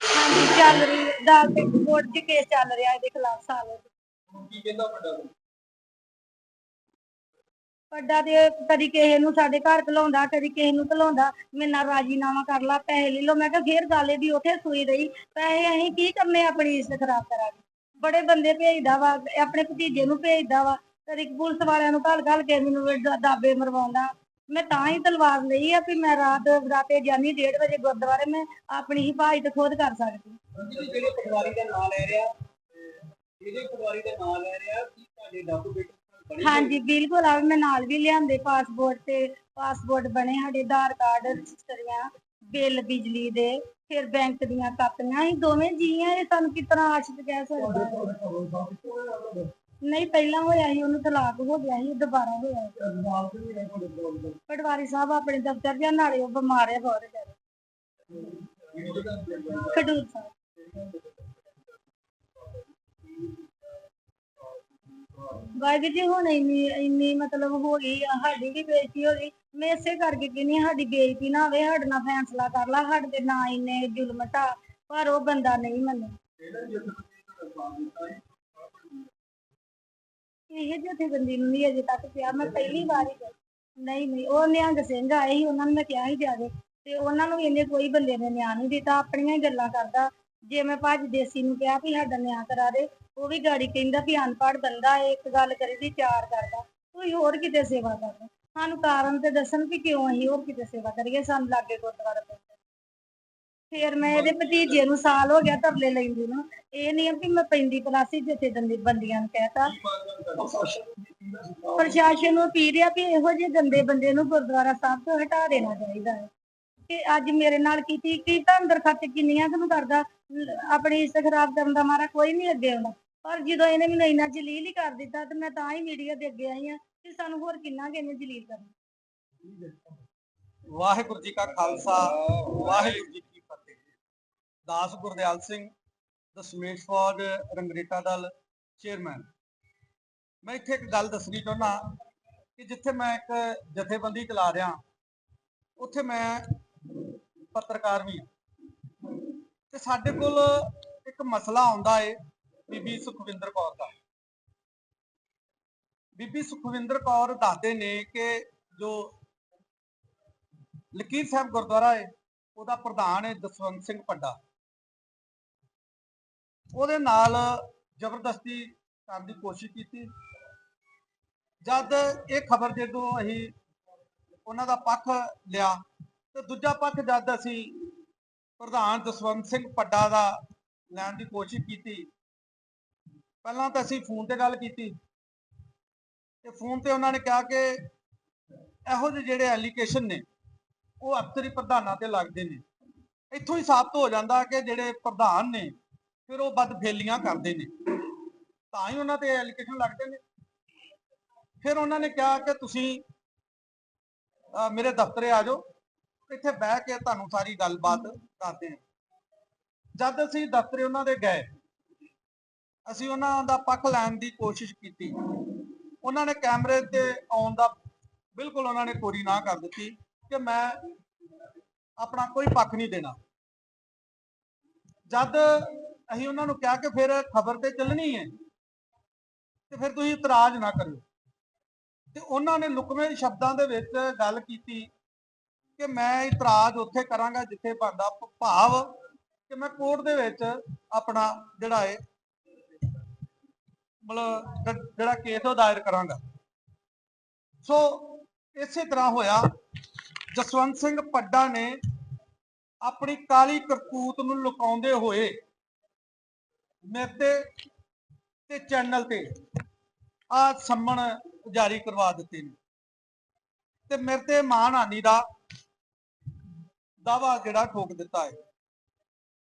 ਹਾਂਜੀ, ਚੱਲ ਰਹੀ ਅਦਾਲਤ ਕੋਰਟ 'ਚ ਕੇਸ ਚੱਲ ਰਿਹਾ ਇਹਦੇ ਖਿਲਾਫ ਸਾਲ ਕੀ ਕਹਿੰਦਾ ਵੱਡਾ ਬੰਦਾ? ਤੇ ਕਦੀ ਕਿਸੇ ਨੂੰ ਸਾਡੇ ਘਰ ਘਲਾਉਂਦਾ, ਕਦੀ ਕਿਸੇ ਨੂੰ ਘਲਾਉਂਦਾ। ਮੇਰੇ ਨਾਲ ਰਾਜੀਨਾਮਾ ਕਰ ਲਾ, ਪੈਸੇ ਲੈ ਲਓ। ਮੈਂ ਕਿਹਾ ਫੇਰ ਗੱਲ ਇਹਦੀ ਉੱਥੇ ਸੂਈ ਰਹੀ। ਪੈਸੇ ਅਸੀਂ ਕੀ ਕਰਨੇ ਆਪਣੀ ਇੱਜ਼ਤ ਖਰਾਬ ਕਰਾਂਗੇ? ਬੜੇ ਬੰਦੇ ਭੇਜਦਾ ਵਾ, ਆਪਣੇ ਭਤੀਜੇ ਨੂੰ ਭੇਜਦਾ ਵਾ। ਕਦੀ ਪੁਲਿਸ ਵਾਲਿਆਂ ਨੂੰ ਘਲ ਘਲ ਕੇ ਮੈਨੂੰ ਦਾਬੇ ਮਰਵਾਉਂਦਾ। ਮੈਂ ਤਾਂ ਹੀ ਤਲਵਾਰ ਲਈ ਆ ਵੀ ਮੈਂ ਰਾਤ, ਰਾਤੇ ਜਾਨੀ 1:30 ਵਜੇ ਗੁਰਦੁਆਰੇ, ਮੈਂ ਆਪਣੀ ਹਿਫਾਜ਼ਤ ਖੁਦ ਕਰ ਸਕਦੀ। ਜਿਹੜੇ ਪਟਵਾਰੀ ਦਾ ਨਾਮ ਲੈ ਰਿਹਾ ਇਹਦੇ ਪਟਵਾਰੀ ਦਾ ਨਾਮ ਲੈ ਰਿਹਾ, ਕੀ ਤੁਹਾਡੇ ਡਾਕੂਮੈਂਟ ਹਾਂਜੀ, ਬਿਲਕੁਲ ਆ ਮੈਂ ਨਾਲ ਵੀ ਲਿਆਂਦੇ ਪਾਸਪੋਰਟ ਤੇ ਪਾਸਪੋਰਟ ਬਣੇ ਸਾਡੇ ਆਧਾਰ ਕਾਰਡ ਰਜਿਸਟਰੀਆਂ, ਬਿੱਲ, ਬਿਜਲੀ ਦੇ, ਫਿਰ ਬੈਂਕ ਦੀਆਂ ਕਾਪੀਆਂ ਅਸੀਂ ਦੋਵੇਂ ਜੀ ਇਹ ਸਾਨੂੰ ਕਿਸ ਤਰ੍ਹਾਂ ਆਸ਼ਿਤ ਕਹਿ ਸਕਦਾ? ਨਹੀਂ, ਪਹਿਲਾਂ ਹੋਇਆ ਸੀ, ਉਹਨੂੰ ਤਲਾਕ ਹੋ ਗਿਆ ਸੀ, ਦੁਬਾਰਾ ਹੋਇਆ ਸੀ। ਪਟਵਾਰੀ ਸਾਹਿਬ ਆਪਣੇ ਦਫ਼ਤਰ ਜਾਂ ਨਾਲੇ ਉਹ ਬਿਮਾਰ ਹੈ ਬਹੁਤ ਜ਼ਿਆਦਾ। ਖਡੂਰ ਸਾਹਿਬ। ਵਾਹਿਗੁਰੂ ਜੀ ਹੁਣ ਇੰਨੀ ਇੰਨੀ ਮਤਲਬ ਹੋ ਗਈ ਆ, ਸਾਡੀ ਵੀ ਬੇਇੱਜ਼ਤੀ ਹੋ ਗਈ। ਮੈਂ ਇਸੇ ਕਰਕੇ ਕਹਿੰਦੀ ਹਾਂ, ਸਾਡੀ ਬੇਇੱਜ਼ਤੀ ਨਾ ਹੋਵੇ ਸਾਡੇ ਨਾਲ ਫੈਸਲਾ ਕਰ ਲਾ ਸਾਡੇ ਤੇ ਨਾ ਇੰਨੇ ਜ਼ੁਲਮ ਢਾ ਪਰ ਉਹ ਬੰਦਾ ਨਹੀਂ ਮੰਨੇ। ਇਹ ਜਥੇਬੰਦੀ ਨੂੰ ਨਹੀਂ ਅਜੇ ਤੱਕ ਕਿਹਾ ਮੈਂ ਪਹਿਲੀ ਵਾਰ ਹੀ ਕਿਹਾ। ਨਹੀਂ ਨਹੀਂ ਉਹ ਨਿਹੰਗ ਸਿੰਘ ਆਏ ਸੀ ਉਹਨਾਂ ਨੂੰ ਮੈਂ ਕਿਹਾ ਸੀ ਜਾਵੇ ਤੇ ਉਹਨਾਂ ਨੂੰ ਇਹਨੇ ਕੋਈ ਬੰਦੇ ਨੇ ਨਿਆਂ ਨਹੀਂ ਦਿੱਤਾ ਆਪਣੀਆਂ ਹੀ ਗੱਲਾਂ ਕਰਦਾ। ਜੇ ਮੈਂ ਭੱਜ ਦੇਸੀ ਨੂੰ ਕਿਹਾ ਵੀ ਸਾਡਾ ਨਿਆਂ ਕਰਾ ਦੇ ਉਹ ਵੀ ਗਾੜੀ ਕਹਿੰਦਾ ਵੀ ਅਨਪੜ੍ਹ ਬੰਦਾ ਹੈ, ਇੱਕ ਗੱਲ ਕਰੀ ਦੀ ਚਾਰ ਕਰਦਾ। ਕੋਈ ਹੋਰ ਕਿਤੇ ਸੇਵਾ ਕਰਦਾ ਸਾਨੂੰ ਕਾਰਨ ਤੇ ਦੱਸਣ ਵੀ ਕਿਉਂ ਅਸੀਂ ਹੋਰ ਕਿਤੇ ਸੇਵਾ ਕਰੀਏ ਸਾਨੂੰ ਲਾਗੇ ਗੁਰਦੁਆਰਾ ਪੈਂਦਾ ਫਿਰ ਮੈਂ ਇਹਦੇ ਭਤੀਜੇ ਨੂੰ ਸਾਲ ਹੋ ਗਿਆ ਤਰਲੇ ਲੈਂਦੀ ਨੂੰ। ਇਹ ਨਹੀਂ ਆ ਵੀ ਮੈਂ ਪੈਂਦੀ ਪਲਾਸੀ ਜਿੱਥੇ ਦੰਦੀ ਬੰਦੀਆਂ ਨੂੰ ਕਹਿਤਾ ਪ੍ਰਸ਼ਾਸਨ ਨੂੰ ਅਪੀਲ ਆ ਵੀ ਇਹੋ ਜਿਹੇ ਗੰਦੇ ਬੰਦੇ ਨੂੰ ਗੁਰਦੁਆਰਾ ਸਾਹਿਬ ਤੋਂ ਹਟਾ ਦੇਣਾ ਚਾਹੀਦਾ ਹੈ। ਕਿ ਅੱਜ ਮੇਰੇ ਨਾਲ ਕੀਤੀ ਕੀ ਤਾਂ ਅੰਦਰ ਖੱਤ ਕਿੰਨੀਆਂ ਕੁ ਕਰਦਾ, ਆਪਣੀ ਇੱਜ਼ਤ ਖਰਾਬ ਕਰਨ ਦਾ ਮਾਰਾ ਕੋਈ ਨਹੀਂ ਅੱਗੇ ਆਉਂਦਾ। ਪਰ ਜਦੋਂ ਇਹਨੇ ਮੈਨੂੰ ਇੰਨਾ ਜਲੀਲ ਹੀ ਕਰ ਦਿੱਤਾ, ਤੇ ਮੈਂ ਤਾਂ ਹੀ ਮੀਡੀਆ ਦੇ ਅੱਗੇ ਆਈ ਆ ਕਿ ਸਾਨੂੰ ਹੋਰ ਕਿੰਨਾ ਕੁ ਜਲੀਲ ਕਰਨਾ। ਵਾਹਿਗੁਰੂ ਜੀ ਕਾ ਖਾਲਸਾ, ਵਾਹਿਗੁਰੂ ਜੀ ਕੀ ਫਤਿਹ। ਦਾਸ ਗੁਰਦਿਆਲ ਸਿੰਘ ਦਸ਼ਮੇਸ਼ ਫੌਜ ਰੰਗਰੇਟਾ ਦਲ ਚੇਅਰਮੈਨ ਮੈਂ ਇੱਥੇ ਇੱਕ ਗੱਲ ਦੱਸਣੀ ਚਾਹੁੰਦਾ ਕਿ ਜਿੱਥੇ ਮੈਂ ਇੱਕ ਜਥੇਬੰਦੀ ਚਲਾ ਰਿਹਾ, ਉੱਥੇ ਮੈਂ ਪੱਤਰਕਾਰ ਵੀ ਹਾਂ ਤੇ ਸਾਡੇ ਕੋਲ ਇੱਕ ਮਸਲਾ ਆਉਂਦਾ ਏ, ਬੀਬੀ ਸੁਖਵਿੰਦਰ ਕੌਰ ਦਾ। ਬੀਬੀ ਸੁਖਵਿੰਦਰ ਕੌਰ ਦੱਸਦੇ ਨੇ ਕਿ ਜੋ ਲਕੀਰ ਸਾਹਿਬ ਗੁਰਦੁਆਰਾ ਹੈ ਉਹਦਾ ਪ੍ਰਧਾਨ ਹੈ ਜਸਵੰਤ ਸਿੰਘ ਪੱਡਾ ਉਹਦੇ ਨਾਲ ਜ਼ਬਰਦਸਤੀ ਕਰਨ ਦੀ ਕੋਸ਼ਿਸ਼ ਕੀਤੀ। ਜਦ ਇਹ ਖਬਰ ਜਦੋਂ ਅਸੀਂ ਉਹਨਾਂ ਦਾ ਪੱਖ ਲਿਆ ਤੇ ਦੂਜਾ ਪੱਖ ਜਦ ਅਸੀਂ ਪ੍ਰਧਾਨ ਜਸਵੰਤ ਸਿੰਘ ਪੱਡਾ ਦਾ ਲੈਣ ਦੀ ਕੋਸ਼ਿਸ਼ ਕੀਤੀ, ਪਹਿਲਾਂ ਤਾਂ ਅਸੀਂ ਫੋਨ ਤੇ ਗੱਲ ਕੀਤੀ ਤੇ ਫੋਨ ਤੇ ਉਹਨਾਂ ਨੇ ਕਿਹਾ ਕਿ ਇਹੋ ਜਿਹੇ ਜਿਹੜੇ ਐਲੀਗੇਸ਼ਨ ਨੇ, ਉਹ ਅਕਸਰ ਹੀ ਪ੍ਰਧਾਨਾਂ ਤੇ ਲੱਗਦੇ ਨੇ। ਇੱਥੋਂ ਹੀ ਸਾਬਤ ਹੋ ਜਾਂਦਾ ਕਿ ਜਿਹੜੇ ਪ੍ਰਧਾਨ ਨੇ, ਫਿਰ ਉਹ ਬਦਫੇਲੀਆਂ ਕਰਦੇ ਨੇ। ਤਾਂ ਹੀ ਉਹਨਾਂ ਤੇ ਐਲੀਗੇਸ਼ਨ ਲੱਗਦੇ ਨੇ। ਫਿਰ ਉਹਨਾਂ ਨੇ ਕਿਹਾ ਕਿ ਤੁਸੀਂ ਮੇਰੇ ਦਫ਼ਤਰੇ ਆ ਜਾਓ। ਇੱਥੇ ਬਹਿ ਕੇ ਤੁਹਾਨੂੰ ਸਾਰੀ ਗੱਲਬਾਤ ਕਰਦੇ ਹਾਂ। ਜਦ ਅਸੀਂ ਦਫ਼ਤਰੇ ਉਹਨਾਂ ਦੇ ਗਏ, ਅਸੀਂ ਉਹਨਾਂ ਦਾ ਪੱਖ ਲੈਣ ਦੀ ਕੋਸ਼ਿਸ਼ ਕੀਤੀ। ਉਹਨਾਂ ਨੇ ਕੈਮਰੇ ਤੇ ਆਉਣ ਦਾ ਬਿਲਕੁਲ ਉਹਨਾਂ ਨੇ ਕੋਰੀ ਨਾ ਕਰ ਦਿੱਤੀ ਕਿ ਮੈਂ ਆਪਣਾ ਕੋਈ ਪੱਖ ਨਹੀਂ ਦੇਣਾ। ਜਦ ਅਸੀਂ ਉਹਨਾਂ ਨੂੰ ਕਿਹਾ ਕਿ ਫਿਰ ਖਬਰ ਤੇ ਚੱਲਣੀ ਹੈ, ਤੇ ਫਿਰ ਤੁਸੀਂ ਇਤਰਾਜ਼ ਨਾ ਕਰਿਓ। ਤੇ ਉਹਨਾਂ ਨੇ ਲੁਕਵੇਂ ਸ਼ਬਦਾਂ ਦੇ ਵਿੱਚ ਗੱਲ ਕੀਤੀ ਕਿ ਮੈਂ ਇਤਰਾਜ਼ ਉੱਥੇ ਕਰਾਂਗਾ ਜਿੱਥੇ ਬਣਦਾ ਭਾਵ ਕਿ ਮੈਂ ਕੋਰਟ ਦੇ ਵਿੱਚ ਆਪਣਾ ਜਿਹੜਾ ਹੈ ਮਤਲਬ ਜਿਹੜਾ ਕੇਸ ਉਹ ਦਾਇਰ ਕਰਾਂਗਾ। ਸੋ ਇਸੇ ਤਰ੍ਹਾਂ ਹੋਇਆ, ਜਸਵੰਤ ਸਿੰਘ ਪੱਡਾ ਨੇ ਆਪਣੀ ਕਾਲੀ ਕਰਤੂਤ ਨੂੰ ਲੁਕਾਉਂਦੇ ਹੋਏ ਮੇਰੇ ਤੇ ਚੈਨਲ ਤੇ ਆ ਸੰਮਣ ਜਾਰੀ ਕਰਵਾ ਦਿੱਤੇ ਨੇ। ਤੇ ਮੇਰੇ ਤੇ ਮਾਨਹਾਨੀ ਦਾ ਦਾਵਾ ਜਿਹੜਾ ਠੋਕ ਦਿੱਤਾ ਹੈ?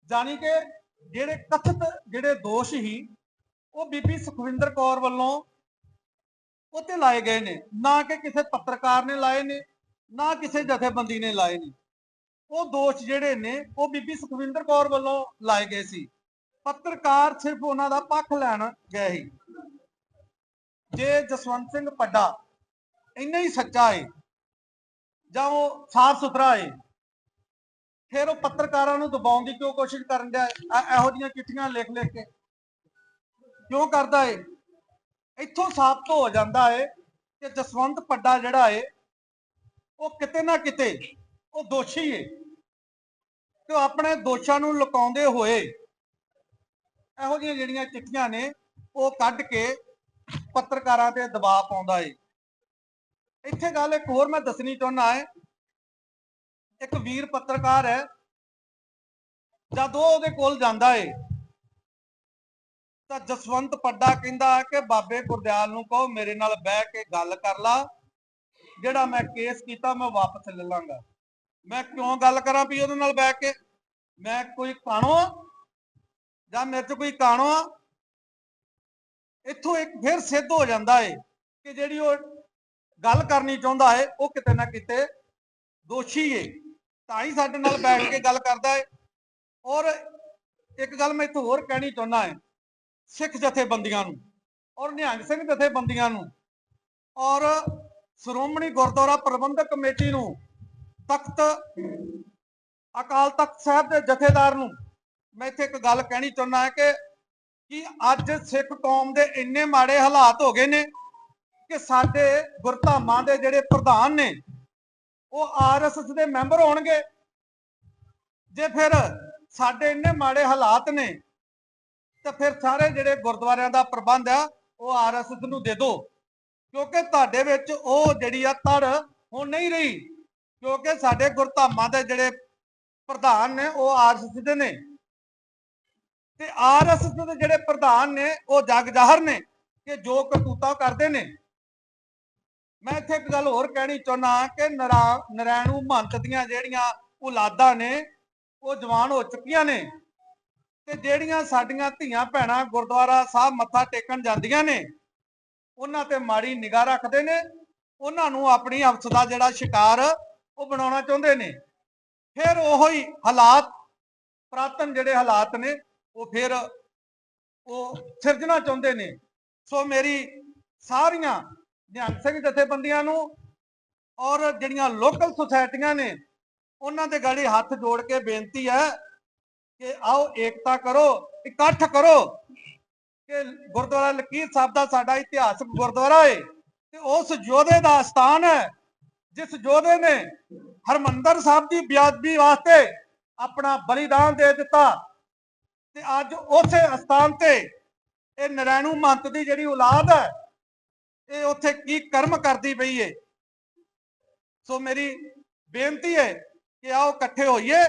ਜਾਨੀ ਕਿ ਜਿਹੜੇ ਕਥਿਤ ਜਿਹੜੇ ਦੋਸ਼ ਹੀ, ਉਹ ਬੀਬੀ ਸੁਖਵਿੰਦਰ ਕੌਰ ਵੱਲੋਂ ਉੱਤੇ ਲਾਏ ਗਏ ਨੇ। ਨਾ ਕਿ ਕਿਸੇ ਪੱਤਰਕਾਰ ਨੇ ਲਾਏ ਨੇ, ਨਾ ਕਿਸੇ ਜਥੇਬੰਦੀ ਨੇ ਲਾਏ ਨੇ। ਉਹ ਦੋਸ਼ ਜਿਹੜੇ ਨੇ, ਉਹ ਬੀਬੀ ਸੁਖਵਿੰਦਰ ਕੌਰ ਵੱਲੋਂ ਲਾਏ ਗਏ ਸੀ। ਪੱਤਰਕਾਰ ਸਿਰਫ ਉਹਨਾਂ ਦਾ ਪੱਖ ਲੈਣ ਗਏ ਸੀ। ਜੇ ਜਸਵੰਤ ਸਿੰਘ ਪੱਡਾ ਇੰਨਾ ਹੀ ਸੱਚਾ ਏ, ਜਾਂ ਉਹ ਸਾਫ਼ ਸੁਥਰਾ ਏ ਫਿਰ ਉਹ ਪੱਤਰਕਾਰਾਂ ਨੂੰ ਦਬਾਉਣ ਦੀ ਕਿਉਂ ਕੋਸ਼ਿਸ਼ ਕਰਨ ਡਿਆ? ਇਹੋ ਜਿਹੀਆਂ ਚਿੱਠੀਆਂ ਲਿਖ ਲਿਖ ਕੇ। ਕਿਉਂ ਕਰਦਾ ਏ? ਇੱਥੋਂ ਸਾਬਤ ਹੋ ਜਾਂਦਾ ਏ ਕਿ ਜਸਵੰਤ ਪੱਡਾ ਜਿਹੜਾ ਏ, ਉਹ ਕਿਤੇ ਨਾ ਕਿਤੇ ਉਹ ਦੋਸ਼ੀ ਏ। ਤੇ ਉਹ ਆਪਣੇ ਦੋਸ਼ਾਂ ਨੂੰ ਲੁਕਾਉਂਦੇ ਹੋਏ ਇਹੋ ਜਿਹੀਆਂ ਜਿਹੜੀਆਂ ਚਿੱਠੀਆਂ ਨੇ, ਉਹ ਕੱਢ ਕੇ ਪੱਤਰਕਾਰਾਂ ਤੇ ਦਬਾਅ ਪਾਉਂਦਾ ਏ। ਇੱਥੇ ਗੱਲ ਇੱਕ ਹੋਰ ਮੈਂ ਦੱਸਣੀ ਚਾਹੁੰਦਾ ਹੈ ਇੱਕ ਵੀਰ ਪੱਤਰਕਾਰ ਹੈ ਜਦ ਉਹ ਉਹਦੇ ਕੋਲ ਜਾਂਦਾ ਏ। ਤਾਂ ਜਸਵੰਤ ਪੱਡਾ ਕਹਿੰਦਾ ਕਿ ਬਾਬੇ ਗੁਰਦਿਆਲ ਨੂੰ ਕਹੋ, ਮੇਰੇ ਨਾਲ ਬਹਿ ਕੇ ਗੱਲ ਕਰ ਲਾ। ਜਿਹੜਾ ਮੈਂ ਕੇਸ ਕੀਤਾ, ਮੈਂ ਵਾਪਸ ਲੈ ਲਾਂਗਾ। ਮੈਂ ਕਿਉਂ ਗੱਲ ਕਰਾਂ ਵੀ ਉਹਦੇ ਨਾਲ ਬਹਿ ਕੇ? ਮੈਂ ਕੋਈ ਕਾਣੋ ਜਾਂ ਮੇਰੇ 'ਚ ਕੋਈ ਕਾਣੋ ਇੱਥੋਂ ਇੱਕ ਫਿਰ ਸਿੱਧ ਹੋ ਜਾਂਦਾ ਏ ਕਿ ਜਿਹੜੀ ਉਹ ਗੱਲ ਕਰਨੀ ਚਾਹੁੰਦਾ ਏ, ਉਹ ਕਿਤੇ ਨਾ ਕਿਤੇ ਦੋਸ਼ੀ ਏ। ਤਾਂ ਹੀ ਸਾਡੇ ਨਾਲ ਬੈਠ ਕੇ ਗੱਲ ਕਰਦਾ ਹੈ ਔਰ ਇੱਕ ਗੱਲ ਮੈਂ ਇੱਥੇ ਹੋਰ ਕਹਿਣੀ ਚਾਹੁੰਦਾ ਹੈ ਸਿੱਖ ਜਥੇਬੰਦੀਆਂ ਨੂੰ ਔਰ ਨਿਹੰਗ ਸਿੰਘ ਜਥੇਬੰਦੀਆਂ ਨੂੰ ਔਰ ਸ਼੍ਰੋਮਣੀ ਗੁਰਦੁਆਰਾ ਪ੍ਰਬੰਧਕ ਕਮੇਟੀ ਨੂੰ ਤਖਤ, ਅਕਾਲ ਤਖਤ ਸਾਹਿਬ ਦੇ ਜਥੇਦਾਰ ਨੂੰ ਮੈਂ ਇੱਥੇ ਇੱਕ ਗੱਲ ਕਹਿਣੀ ਚਾਹੁੰਦਾ ਹਾਂ ਕਿ ਕਿ ਅੱਜ ਸਿੱਖ ਕੌਮ ਦੇ ਇੰਨੇ ਮਾੜੇ ਹਾਲਾਤ ਹੋ ਗਏ ਨੇ ਕਿ ਸਾਡੇ ਗੁਰਧਾਮਾਂ ਦੇ ਜਿਹੜੇ ਪ੍ਰਧਾਨ ਨੇ ਉਹ ਆਰਐਸਐਸ ਦੇ ਮੈਂਬਰ ਹੋਣਗੇ। ਜੇ ਫਿਰ ਸਾਡੇ ਇੰਨੇ ਮਾੜੇ ਹਾਲਾਤ ਨੇ, ਤਾਂ ਫਿਰ ਸਾਰੇ ਜਿਹੜੇ ਗੁਰਦੁਆਰਿਆਂ ਦਾ ਪ੍ਰਬੰਧ ਆ, ਉਹ ਆਰਐਸਐਸ ਨੂੰ ਦੇ ਦਿਓ ਕਿਉਂਕਿ ਤੁਹਾਡੇ ਵਿੱਚ ਉਹ ਜਿਹੜੀ ਆ ਤੜ ਹੁਣ ਨਹੀਂ ਰਹੀ। ਕਿਉਂਕਿ ਸਾਡੇ ਗੁਰਧਾਮਾਂ ਦੇ ਜਿਹੜੇ ਪ੍ਰਧਾਨ ਨੇ, ਉਹ ਆਰਐਸਐਸ ਦੇ ਨੇ। ਤੇ ਆਰਐਸਐਸ ਦੇ ਜਿਹੜੇ ਪ੍ਰਧਾਨ ਨੇ, ਉਹ ਜਗ ਜ਼ਾਹਰ ਨੇ, ਕਿ ਜੋ ਕਰਤੂਤਾ ਕਰਦੇ ਨੇ। ਮੈਂ ਇੱਥੇ ਇੱਕ ਗੱਲ ਹੋਰ ਕਹਿਣੀ ਚਾਹੁੰਦਾ ਕਿ ਨਰਾ- ਨਰੈਣੂ ਮਹੰਤ ਦੀਆਂ ਜਿਹੜੀਆਂ ਔਲਾਦਾਂ ਨੇ, ਉਹ ਜਵਾਨ ਹੋ ਚੁੱਕੀਆਂ ਨੇ ਤੇ ਜਿਹੜੀਆਂ ਸਾਡੀਆਂ ਧੀਆਂ ਭੈਣਾਂ ਗੁਰਦੁਆਰਾ ਸਾਹਿਬ ਮੱਥਾ ਟੇਕਣ ਜਾਂਦੀਆਂ ਨੇ, ਉਹਨਾਂ ਤੇ ਮਾੜੀ ਨਿਗਾਹ ਰੱਖਦੇ ਨੇ, ਉਹਨਾਂ ਨੂੰ ਆਪਣੀ ਹਵਸ ਦਾ ਜਿਹੜਾ ਸ਼ਿਕਾਰ ਉਹ ਬਣਾਉਣਾ ਚਾਹੁੰਦੇ ਨੇ। ਫਿਰ ਉਹੀ ਹਾਲਾਤ, ਪ੍ਰਾਤਨ ਜਿਹੜੇ ਹਾਲਾਤ ਨੇ, ਉਹ ਫਿਰ ਉਹ ਸਿਰਜਣਾ ਚਾਹੁੰਦੇ ਨੇ। ਸੋ ਮੇਰੀ ਸਾਰੀਆਂ ਨਿਹੰਗ ਸਿੰਘ ਜਥੇਬੰਦੀਆਂ ਨੂੰ ਔਰ ਜਿਹੜੀਆਂ ਲੋਕਲ ਸੁਸਾਇਟੀਆਂ ਨੇ, ਉਹਨਾਂ ਦੇ ਗਾੜੀ ਹੱਥ ਜੋੜ ਕੇ ਬੇਨਤੀ ਹੈ ਕਿ ਆਓ ਏਕਤਾ ਕਰੋ, ਇਕੱਠ ਕਰੋ ਕਿ ਗੁਰਦੁਆਰਾ ਲਕੀਰ ਸਾਹਿਬ ਦਾ ਸਾਡਾ ਇਤਿਹਾਸਕ ਗੁਰਦੁਆਰਾ ਹੈ ਤੇ ਉਸ ਯੋਧੇ ਦਾ ਸਥਾਨ ਹੈ, ਜਿਸ ਯੋਧੇ ਨੇ ਹਰਮੰਦਰ ਸਾਹਿਬ ਦੀ ਬਿਆਦਬੀ ਵਾਸਤੇ ਆਪਣਾ ਬਲੀਦਾਨ ਦੇ ਦਿੱਤਾ ਤੇ ਅੱਜ ਉਸੇ ਸਥਾਨ ਤੇ ਇਹ ਨਰੈਣੂ ਮੰਤ ਦੀ ਜਿਹੜੀ ਔਲਾਦ ਹੈ ਇਹ ਉੱਥੇ ਕੀ ਕਰਮ ਕਰਦੀ ਪਈ ਏ? ਸੋ ਮੇਰੀ ਬੇਨਤੀ ਹੈ ਕਿ ਆਓ ਇਕੱਠੇ ਹੋਈਏ,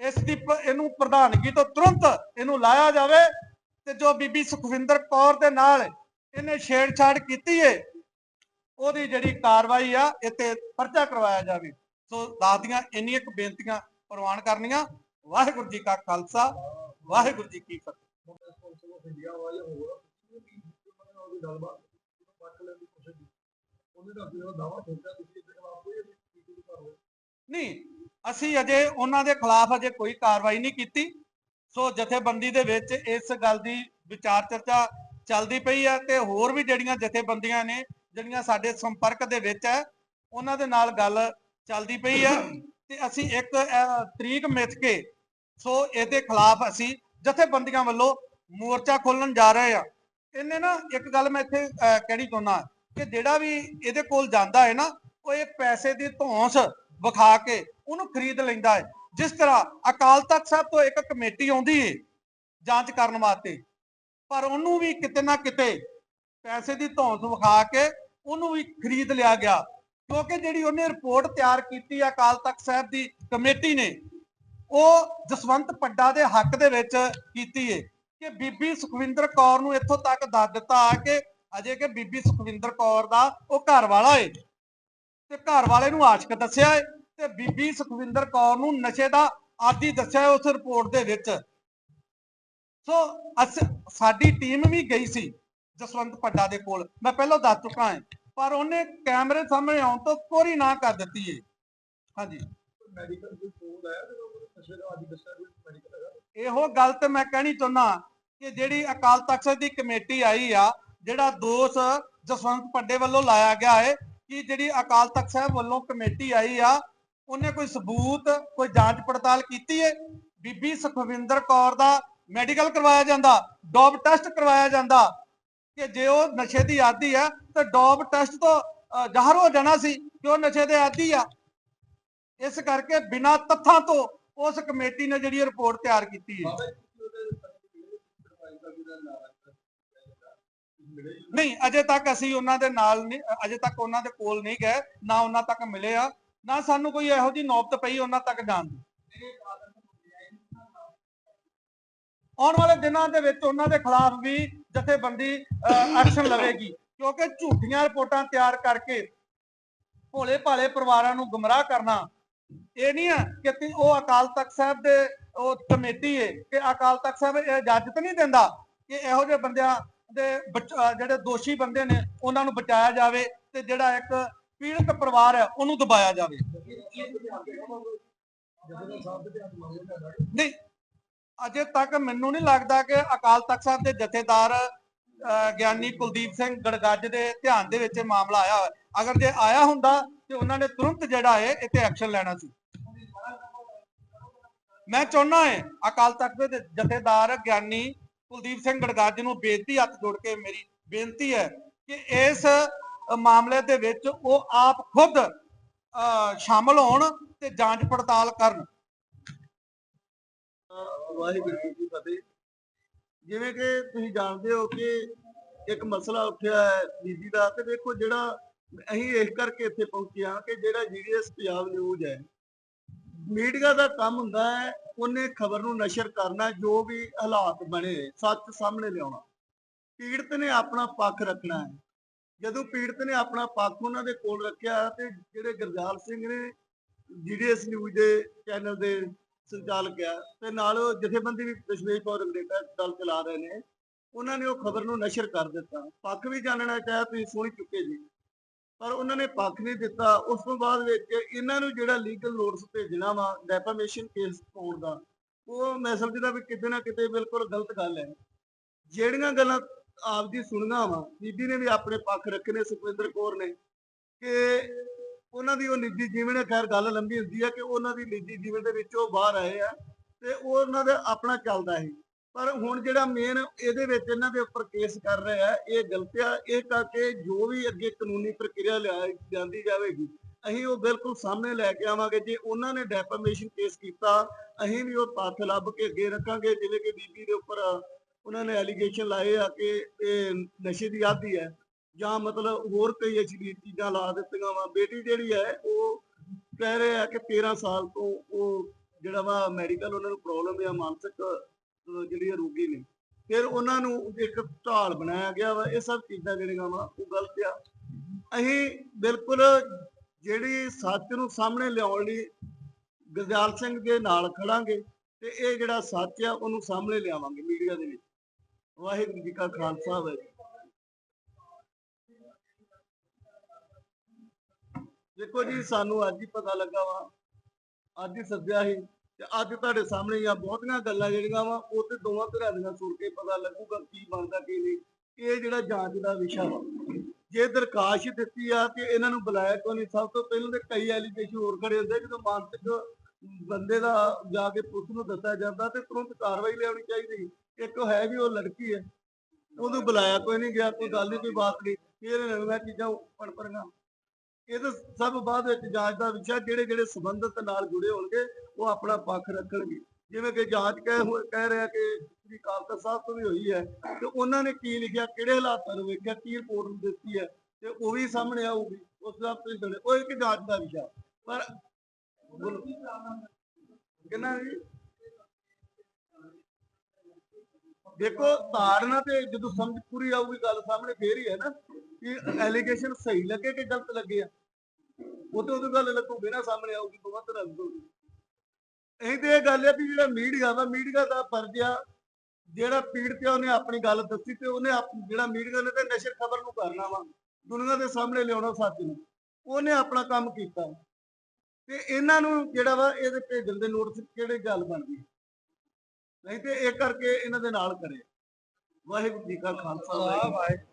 ਇਸ ਦੀ ਇਹਨੂੰ ਪ੍ਰਧਾਨਗੀ ਤੋਂ ਤੁਰੰਤ ਇਹਨੂੰ ਲਾਇਆ ਜਾਵੇ ਤੇ ਜੋ ਬੀਬੀ ਸੁਖਵਿੰਦਰ ਕੌਰ ਦੇ ਨਾਲ ਇਹਨੇ ਛੇੜਛਾੜ ਕੀਤੀ ਏ, ਉਹਦੀ ਜਿਹੜੀ ਕਾਰਵਾਈ ਆ, ਇੱਥੇ ਪਰਚਾ ਕਰਵਾਇਆ ਜਾਵੇ। ਸੋ ਦਾਦੀਆਂ ਇੰਨੀਆਂ ਕੁ ਬੇਨਤੀਆਂ ਪ੍ਰਵਾਨ ਕਰਨੀਆਂ। ਵਾਹਿਗੁਰੂ ਜੀ ਕਾ ਖਾਲਸਾ, ਵਾਹਿਗੁਰੂ ਜੀ ਕੀ ਫਤਿਹ। ਗੱਲਬਾਤ ਨਹੀਂ ਅਸੀਂ ਅਜੇ ਉਹਨਾਂ ਦੇ ਖਿਲਾਫ ਅਜੇ ਕੋਈ ਕਾਰਵਾਈ ਨਹੀਂ ਕੀਤੀ। ਸੋ ਜਥੇਬੰਦੀ ਦੇ ਵਿੱਚ ਇਸ ਗੱਲ ਦੀ ਵਿਚਾਰ ਚਰਚਾ ਚੱਲਦੀ ਪਈ ਹੈ ਤੇ ਹੋਰ ਵੀ ਜਿਹੜੀਆਂ ਜਥੇਬੰਦੀਆਂ ਨੇ ਜਿਹੜੀਆਂ ਸਾਡੇ ਸੰਪਰਕ ਦੇ ਵਿੱਚ ਹੈ ਉਹਨਾਂ ਦੇ ਨਾਲ ਗੱਲ ਚੱਲਦੀ ਪਈ ਹੈ ਤੇ ਅਸੀਂ ਇੱਕ ਤਰੀਕ ਮਿਥ ਕੇ ਸੋ ਇਹਦੇ ਖਿਲਾਫ ਅਸੀਂ ਜਥੇਬੰਦੀਆਂ ਵੱਲੋਂ ਮੋਰਚਾ ਖੋਲਣ ਜਾ ਰਹੇ ਆ ਇਹਨੇ ਨਾ ਇੱਕ ਗੱਲ ਮੈਂ ਇੱਥੇ ਅਹ, ਕਹਿਣੀ ਚਾਹੁੰਦਾ। ਕਿ ਜਿਹੜਾ ਵੀ ਇਹਦੇ ਕੋਲ ਜਾਂਦਾ ਹੈ ਨਾ, ਉਹ ਇਹ ਪੈਸੇ ਦੀ ਧੌਂਸ ਵਿਖਾ ਕੇ ਉਹਨੂੰ ਖਰੀਦ ਲੈਂਦਾ ਹੈ। ਜਿਸ ਤਰ੍ਹਾਂ ਅਕਾਲ ਤਖਤ ਸਾਹਿਬ ਤੋਂ ਇੱਕ ਕਮੇਟੀ ਆਉਂਦੀ ਹੈ ਜਾਂਚ ਕਰਨ ਵਾਸਤੇ, ਪਰ ਉਹਨੂੰ ਵੀ ਕਿਤੇ ਨਾ ਕਿਤੇ ਪੈਸੇ ਦੀ ਧੌਂਸ ਵਿਖਾ ਕੇ ਉਹਨੂੰ ਵੀ ਖਰੀਦ ਲਿਆ ਗਿਆ। ਕਿਉਂਕਿ ਜਿਹੜੀ ਉਹਨੇ ਰਿਪੋਰਟ ਤਿਆਰ ਕੀਤੀ ਹੈ ਅਕਾਲ ਤਖਤ ਸਾਹਿਬ ਦੀ ਕਮੇਟੀ ਨੇ, ਉਹ ਜਸਵੰਤ ਪੱਡਾ ਦੇ ਹੱਕ ਦੇ ਵਿੱਚ ਕੀਤੀ ਹੈ ਕਿ ਬੀਬੀ ਸੁਖਵਿੰਦਰ ਕੌਰ ਨੂੰ ਇੱਥੋਂ ਤੱਕ ਦੱਸ ਦਿੱਤਾ ਕਿ ਅਜੇ ਕਿ ਬੀਬੀ ਸੁਖਵਿੰਦਰ ਕੌਰ ਦਾ ਉਹ ਘਰ ਵਾਲਾ ਏ। ਤੇ ਘਰ ਵਾਲੇ ਨੂੰ ਆਸ਼ਕ ਦੱਸਿਆ ਏ ਤੇ ਬੀਬੀ ਸੁਖਵਿੰਦਰ ਕੌਰ ਨੂੰ ਨਸ਼ੇ ਦਾ ਆਦੀ ਦੱਸਿਆ ਉਸ ਰਿਪੋਰਟ ਦੇ ਵਿੱਚ। ਸੋ ਸਾਡੀ ਟੀਮ ਵੀ ਗਈ ਸੀ ਜਸਵੰਤ ਪੱਡਾ ਦੇ ਕੋਲ। ਮੈਂ ਪਹਿਲਾਂ ਦੱਸ ਚੁੱਕਾ ਹਾਂ ਪਰ ਉਹਨੇ ਕੈਮਰੇ ਸਾਹਮਣੇ ਆਉਣ ਤੋਂ ਕੋਰੀ ਨਾ ਕਰ ਦਿੱਤੀ ਏ। ਹਾਂਜੀ। ਮੈਡੀਕਲ ਕੋਈ ਫੋਨ ਆਇਆ ਤੇ ਉਹ ਨਸ਼ੇ ਦਾ ਆਦੀ ਦੱਸਿਆ ਮੈਡੀਕਲ ਇਹੋ ਗੱਲ ਤੇ ਮੈਂ ਕਹਿਣੀ ਚਾਹੁੰਦਾ ਕਿ ਜਿਹੜੀ ਅਕਾਲ ਤਖਤ ਦੀ ਕਮੇਟੀ ਆਈ ਆ ਜਿਹੜਾ ਦੋਸ਼ ਜਸਵੰਤ ਪੱਡੇ ਵੱਲੋਂ ਲਾਇਆ ਗਿਆ ਹੈ ਕਿ ਜਿਹੜੀ ਅਕਾਲ ਤਖਤ ਸਾਹਿਬ ਵੱਲੋਂ ਕਮੇਟੀ ਆਈ ਆ, ਉਹਨੇ ਕੋਈ ਸਬੂਤ, ਕੋਈ ਜਾਂਚ ਪੜਤਾਲ ਕੀਤੀ ਹੈ? ਬੀਬੀ ਸੁਖਵਿੰਦਰ ਕੌਰ ਦਾ ਮੈਡੀਕਲ ਕਰਵਾਇਆ ਜਾਂਦਾ, ਡੋਪ ਟੈਸਟ ਕਰਵਾਇਆ ਜਾਂਦਾ ਕਿ ਜੇ ਉਹ ਨਸ਼ੇ ਦੀ ਆਦੀ ਹੈ, ਤਾਂ ਡੋਪ ਟੈਸਟ ਤੋਂ ਜ਼ਾਹਰ ਹੋ ਜਾਣਾ ਸੀ ਕਿ ਉਹ ਨਸ਼ੇ ਦੇ ਆਦੀ ਆ। ਇਸ ਕਰਕੇ ਬਿਨਾਂ ਤੱਥਾਂ ਤੋਂ ਉਸ ਕਮੇਟੀ ਨੇ ਜਿਹੜੀ ਰਿਪੋਰਟ ਤਿਆਰ ਕੀਤੀ ਹੈ। ਨਹੀਂ, ਅਜੇ ਤੱਕ ਅਸੀਂ ਉਹਨਾਂ ਦੇ ਨਾਲ ਨਹੀਂ, ਅਜੇ ਤੱਕ ਉਹਨਾਂ ਦੇ ਕੋਲ ਨਹੀਂ ਗਏ, ਨਾ ਉਹਨਾਂ ਤੱਕ ਮਿਲੇ ਆ, ਨਾ ਸਾਨੂੰ ਕੋਈ ਇਹੋ ਜਿਹੀ ਨੌਬਤ ਪਈ ਉਹਨਾਂ ਤੱਕ ਜਾਣ ਦੀ। ਆਉਣ ਵਾਲੇ ਦਿਨਾਂ ਦੇ ਵਿੱਚ ਉਹਨਾਂ ਦੇ ਖਿਲਾਫ ਵੀ ਜਥੇਬੰਦੀ ਐਕਸ਼ਨ ਲਵੇਗੀ, ਕਿਉਂਕਿ ਝੂਠੀਆਂ ਰਿਪੋਰਟਾਂ ਤਿਆਰ ਕਰਕੇ ਭੋਲੇ ਭਾਲੇ ਪਰਿਵਾਰਾਂ ਨੂੰ ਗੁੰਮਰਾਹ ਕਰਨਾ, ਇਹ ਨਹੀਂ ਹੈ ਕਿ ਉਹ ਅਕਾਲ ਤਖਤ ਸਾਹਿਬ ਦੇ, ਉਹ ਕਮੇਟੀ ਹੈ ਕਿ ਅਕਾਲ ਤਖਤ ਸਾਹਿਬ ਇਹ ਇਜਾਜ਼ਤ ਨਹੀਂ ਦਿੰਦਾ ਕਿ ਇਹੋ ਜਿਹੇ ਬੰਦਿਆਂ ਦੇ ਜਿਹੜੇ ਦੋਸ਼ੀ ਬੰਦੇ ਨੇ, ਉਹਨਾਂ ਨੂੰ ਬਚਾਇਆ ਜਾਵੇ ਤੇ ਜਿਹੜਾ ਇੱਕ ਪੀੜਤ ਪਰਿਵਾਰ ਹੈ, ਉਹਨੂੰ ਦਬਾਇਆ ਜਾਵੇ। ਨਹੀਂ, ਅਜੇ ਤੱਕ ਮੈਨੂੰ ਨਹੀਂ ਲੱਗਦਾ ਕਿ ਅਕਾਲ ਤਖਤ ਸਾਹਿਬ ਦੇ ਜਥੇਦਾਰ ਗਿਆਨੀ ਕੁਲਦੀਪ ਸਿੰਘ ਗੜਗੱਜ ਦੇ ਧਿਆਨ ਦੇ ਵਿੱਚ ਇਹ ਮਾਮਲਾ ਆਇਆ ਹੋਇਆ। ਅਗਰ ਜੇ ਆਇਆ ਹੁੰਦਾ, ਤੇ ਉਹਨਾਂ ਨੇ ਤੁਰੰਤ ਜਿਹੜਾ ਹੈ ਇੱਥੇ ਐਕਸ਼ਨ ਲੈਣਾ ਸੀ। ਮੈਂ ਚਾਹੁੰਦਾ ਹਾਂ, ਅਕਾਲ ਤਖਤ ਦੇ ਜਥੇਦਾਰ, ਗਿਆਨੀ ਕੁਲਦੀਪ ਸਿੰਘ ਗੜਗੱਜ ਨੂੰ ਬੇਨਤੀ ਹੱਥ ਜੋੜ ਕੇ ਮੇਰੀ ਬੇਨਤੀ ਹੈ ਕਿ ਇਸ ਮਾਮਲੇ ਦੇ ਵਿੱਚ ਉਹ ਆਪ ਖੁਦ ਸ਼ਾਮਲ ਹੋਣ ਤੇ ਜਾਂਚ ਪੜਤਾਲ ਕਰਨ। ਵਾਹਿਗੁਰੂ ਜੀ ਕੀ ਫਤਿਹ। ਜਿਵੇਂ ਕਿ ਤੁਸੀਂ ਜਾਣਦੇ ਹੋ ਕਿ ਇੱਕ ਮਸਲਾ ਉੱਠਿਆ ਹੈ ਬੀਜੀ ਦਾ ਤੇ ਦੇਖੋ ਜਿਹੜਾ ਅਸੀਂ ਇਸ ਕਰਕੇ ਇੱਥੇ ਪਹੁੰਚੇ ਹਾਂ ਕਿ ਜਿਹੜਾ ਜੀਡੀਐਸ ਪੰਜਾਬ ਨਿਊਜ਼ ਹੈ ਮੀਡੀਆ ਦਾ ਕੰਮ ਹੁੰਦਾ ਹੈ, ਉਹਨੇ ਖਬਰ ਨੂੰ ਨਸ਼ਰ ਕਰਨਾ, ਜੋ ਵੀ ਹਾਲਾਤ ਬਣੇ, ਸੱਚ ਸਾਹਮਣੇ ਲਿਆਉਣਾ। ਪੀੜਤ ਨੇ ਆਪਣਾ ਪੱਖ ਰੱਖਣਾ ਹੈ। ਜਦੋਂ ਪੀੜਤ ਨੇ ਆਪਣਾ ਪੱਖ ਉਹਨਾਂ ਦੇ ਕੋਲ ਰੱਖਿਆ ਤੇ ਜਿਹੜੇ ਗੁਰਜਾਲ ਸਿੰਘ ਨੇ ਜੀਡੀਐਸ ਨਿਊਜ਼ ਦੇ ਚੈਨਲ ਦੇ ਸੰਚਾਲਕ ਹੈ ਤੇ ਨਾਲ ਜਥੇਬੰਦੀ ਵੀ ਦਸ਼ਮੇਸ਼ ਕੌਰ ਅੰਗਰੇਜ਼ਾ ਦਲ ਚਲਾ ਰਹੇ ਨੇ, ਉਹਨਾਂ ਨੇ ਉਹ ਖਬਰ ਨੂੰ ਨਸ਼ਰ ਕਰ ਦਿੱਤਾ। ਪੱਖ ਵੀ ਜਾਣਨਾ ਚਾਹਿਆ, ਤੁਸੀਂ ਸੁਣ ਚੁੱਕੇ ਜੀ। ਪਰ ਉਹਨਾਂ ਨੇ ਪੱਖ ਨਹੀਂ ਦਿੱਤਾ। ਉਸ ਤੋਂ ਬਾਅਦ ਵਿੱਚ ਇਹਨਾਂ ਨੂੰ ਜਿਹੜਾ ਲੀਗਲ ਨੋਟਿਸ ਭੇਜਣਾ ਵਾ ਡੈਫਾਮੇਸ਼ਨ ਕੇਸ ਪਾਉਣ ਦਾ, ਉਹ ਮੈਂ ਸਮਝਦਾ ਵੀ ਕਿਤੇ ਨਾ ਕਿਤੇ ਬਿਲਕੁਲ ਗਲਤ ਗੱਲ ਹੈ। ਜਿਹੜੀਆਂ ਗੱਲਾਂ ਆਪਦੀ ਸੁਣਨਾ ਵਾ, ਬੀਬੀ ਨੇ ਵੀ ਆਪਣੇ ਪੱਖ ਰੱਖੇ ਨੇ, ਸੁਖਵਿੰਦਰ ਕੌਰ ਨੇ, ਕਿ ਉਹਨਾਂ ਦੀ ਉਹ ਨਿੱਜੀ ਜੀਵਨ ਹੈ, ਖੈਰ ਗੱਲ ਲੰਬੀ ਹੁੰਦੀ ਹੈ ਕਿ ਉਹਨਾਂ ਦੀ ਨਿੱਜੀ ਜੀਵਨ ਦੇ ਵਿੱਚ ਉਹ ਬਾਹਰ ਆਏ ਆ ਤੇ ਉਹ ਉਹਨਾਂ ਦਾ ਆਪਣਾ ਚੱਲਦਾ ਹੈ। ਪਰ ਹੁਣ ਜਿਹੜਾ ਮੇਨ ਇਹਦੇ ਵਿੱਚ ਇਹਨਾਂ ਦੇ ਉੱਪਰ ਕੇਸ ਕਰ ਰਿਹਾ ਆ ਇਹ ਗਲਤ ਆ, ਇਹ ਕਰਕੇ ਜੋ ਵੀ ਅੱਗੇ ਕਾਨੂੰਨੀ ਪ੍ਰਕਿਰਿਆ ਲਿਆ ਜਾਂਦੀ ਜਾਵੇਗੀ, ਅਸੀਂ ਉਹ ਬਿਲਕੁਲ ਸਾਹਮਣੇ ਲੈ ਕੇ ਆਵਾਂਗੇ, ਜੇ ਉਹਨਾਂ ਨੇ ਡੈਫਾਮੇਸ਼ਨ ਕੇਸ ਕੀਤਾ, ਅਸੀਂ ਵੀ ਉਹ ਤੱਥ ਲੱਭ ਕੇ ਅੱਗੇ ਰੱਖਾਂਗੇ, ਜਿਵੇਂ ਕਿ ਬੀਬੀ ਦੇ ਉੱਪਰ ਉਹਨਾਂ ਨੇ ਐਲੀਗੇਸ਼ਨ ਲਾਏ ਆ ਕਿ ਇਹ ਨਸ਼ੇ ਦੀ ਆਦੀ ਹੈ, ਜਾਂ ਮਤਲਬ ਹੋਰ ਕਈ ਅਸ਼ਲੀਲ ਚੀਜ਼ਾਂ ਲਾ ਦਿੱਤੀਆਂ ਵਾ। ਬੇਟੀ ਜਿਹੜੀ ਹੈ, ਉਹ ਕਹਿ ਰਹੇ ਆ ਕਿ 13 ਸਾਲ ਤੋਂ ਉਹ ਜਿਹੜਾ ਵਾ ਮੈਡੀਕਲ ਉਹਨਾਂ ਨੂੰ ਪ੍ਰੋਬਲਮ ਆ, ਮਾਨਸਿਕ ਜਿਹੜੀ ਰੋਗੀ ਨੇ। ਫਿਰ ਉਹਨਾਂ ਨੂੰ ਇੱਕ ਢਾਲ ਬਣਾਇਆ ਗਿਆ ਵਾ। ਇਹ ਸਭ ਚੀਜ਼ਾਂ ਜਿਹੜੀਆਂ ਵਾ, ਉਹ ਗਲਤ ਆ। ਅਸੀਂ ਬਿਲਕੁਲ ਜਿਹੜੀ ਸੱਚ ਨੂੰ ਸਾਹਮਣੇ ਲਿਆਉਣ ਲਈ ਗੁਰਦਿਆਲ ਸਿੰਘ ਦੇ ਨਾਲ ਖੜਾਂਗੇ ਤੇ ਇਹ ਜਿਹੜਾ ਸੱਚ ਆ, ਉਹਨੂੰ ਸਾਹਮਣੇ ਲਿਆਵਾਂਗੇ ਮੀਡੀਆ ਦੇ ਵਿੱਚ। ਵਾਹਿਗੁਰੂ ਜੀ ਕਾ ਖਾਲਸਾ, ਵਾਹਿਗੁਰੂ ਦੇਖੋ ਜੀ, ਸਾਨੂੰ ਅੱਜ ਹੀ ਪਤਾ ਲੱਗਾ ਵਾ। ਅੱਜ ਹੀ ਸੱਦਿਆ ਸੀ। ਤੇ ਅੱਜ ਤੁਹਾਡੇ ਸਾਹਮਣੇ ਆ ਬਹੁਤੀਆਂ ਗੱਲਾਂ ਜਿਹੜੀਆਂ ਵਾ, ਉਹ ਤੇ ਦੋਵਾਂ ਧਿਰਾਂ ਦੀਆਂ ਸੁਣ ਕੇ ਪਤਾ ਲੱਗੂਗਾ ਕੀ ਬਣਦਾ ਕੀ ਨਹੀਂ। ਇਹ ਜਿਹੜਾ ਜਾਂਚ ਦਾ ਵਿਸ਼ਾ ਵਾ, ਜੇ ਦਰਖਾਸਤ ਦਿੱਤੀ ਆ ਕਿ ਇਹਨਾਂ ਨੂੰ ਬੁਲਾਇਆ ਕਿਉਂ ਨਹੀਂ? ਸਭ ਤੋਂ ਪਹਿਲਾਂ ਤੇ ਕਈ ਐਲੀਗੇਸ਼ਨ ਹੋਰ ਖੜੇ ਹੁੰਦੇ ਜਦੋਂ ਮਾਨਸਿਕ ਬੰਦੇ ਦਾ ਜਾ ਕੇ ਪੁਲਿਸ ਨੂੰ ਦੱਸਿਆ ਜਾਂਦਾ ਤੇ ਤੁਰੰਤ ਕਾਰਵਾਈ ਲਿਆਉਣੀ ਚਾਹੀਦੀ। ਇੱਕ ਹੈ ਵੀ ਉਹ ਲੜਕੀ ਹੈ, ਉਹਨੂੰ ਬੁਲਾਇਆ ਕੋਈ ਨਹੀਂ ਗਿਆ, ਕੋਈ ਗੱਲ ਨਹੀਂ, ਕੋਈ ਬਾਤ ਨਹੀਂ। ਫਿਰ ਇਹਨਾਂ ਚੀਜ਼ਾਂ ਪਣਪਣੀਆਂ ਇਹ ਤਾਂ ਸਭ ਬਾਅਦ ਵਿੱਚ ਜਾਂਚ ਦਾ ਵਿਸ਼ਾ, ਜਿਹੜੇ ਜਿਹੜੇ ਸੰਬੰਧਤ ਨਾਲ ਜੁੜੇ ਹੋਣਗੇ, ਉਹ ਆਪਣਾ ਪੱਖ ਰੱਖਣਗੇ। ਜਿਵੇਂ ਕਿ ਜਾਂਚ ਕਹਿ ਹੋਏ- ਕਹਿ ਰਿਹਾ ਕਿ ਸ੍ਰੀ ਕਾਲਕਾ ਸਾਹਿਬ ਤੋਂ ਵੀ ਹੋਈ ਹੈ ਤੇ ਉਹਨਾਂ ਨੇ ਕੀ ਲਿਖਿਆ, ਕਿਹੜੇ ਹਾਲਾਤਾਂ ਨੂੰ ਵੇਖਿਆ, ਕੀ ਰਿਪੋਰਟ ਦਿੱਤੀ ਹੈ, ਤੇ ਉਹ ਵੀ ਸਾਹਮਣੇ ਆਊਗੀ, ਉਸ ਦਾ ਤੁਸੀਂ ਉਹ ਇੱਕ ਜਾਂਚ ਦਾ ਵਿਸ਼ਾ। ਪਰ ਬੋਲੋ। ਕਿੰਨਾ ਜੀ? ਦੇਖੋ, ਧਾਰਨਾ ਤੇ ਜਦੋਂ ਸਮਝ ਪੂਰੀ ਆਊਗੀ, ਗੱਲ ਸਾਹਮਣੇ ਫੇਰ ਹੀ ਹੈ ਨਾ, ਕਿ ਐਲੀਗੇਸ਼ਨ ਸਹੀ ਲੱਗੇ ਕਿ ਗਲਤ ਲੱਗੇ ਆ। ਉਹ ਤੇ ਗੱਲ ਲੱਗੂਗੀ ਨਾ ਸਾਹਮਣੇ ਆਊਗੀ, ਦੋਵਾਂ ਤਰ੍ਹਾਂ ਦੀ ਤੇ ਇਹ ਗੱਲ ਹੈ ਵੀ ਜਿਹੜਾ ਮੀਡੀਆ ਵਾ, ਮੀਡੀਆ ਦਾ ਫਰਜ਼ ਆ, ਜਿਹੜਾ ਪੀੜਤ ਆ, ਉਹਨੇ ਆਪਣੀ ਗੱਲ ਦੱਸੀ ਤੇ ਉਹਨੇ ਜਿਹੜਾ ਮੀਡੀਆ ਨੇ ਤੇ ਨਸ਼ਰ ਖਬਰ ਨੂੰ ਕਰਨਾ ਵਾ, ਦੁਨੀਆ ਦੇ ਸਾਹਮਣੇ ਲਿਆਉਣਾ ਸੱਚ ਨੂੰ ਉਹਨੇ ਆਪਣਾ ਕੰਮ ਕੀਤਾ। ਤੇ ਇਹਨਾਂ ਨੂੰ ਜਿਹੜਾ ਵਾ, ਇਹਦੇ ਭੇਜਣ ਦੇ ਨੋਟਿਸ ਕਿਹੜੇ ਗੱਲ ਬਣਦੀ ਨਹੀਂ ਤੇ ਇਹ ਕਰਕੇ ਇਹਨਾਂ ਦੇ ਨਾਲ ਕਰੇ ਵਾਹਿਗੁਰੂ ਜੀ ਕਾ ਖਾਲਸਾ, ਵਾਹਿਗੁਰੂ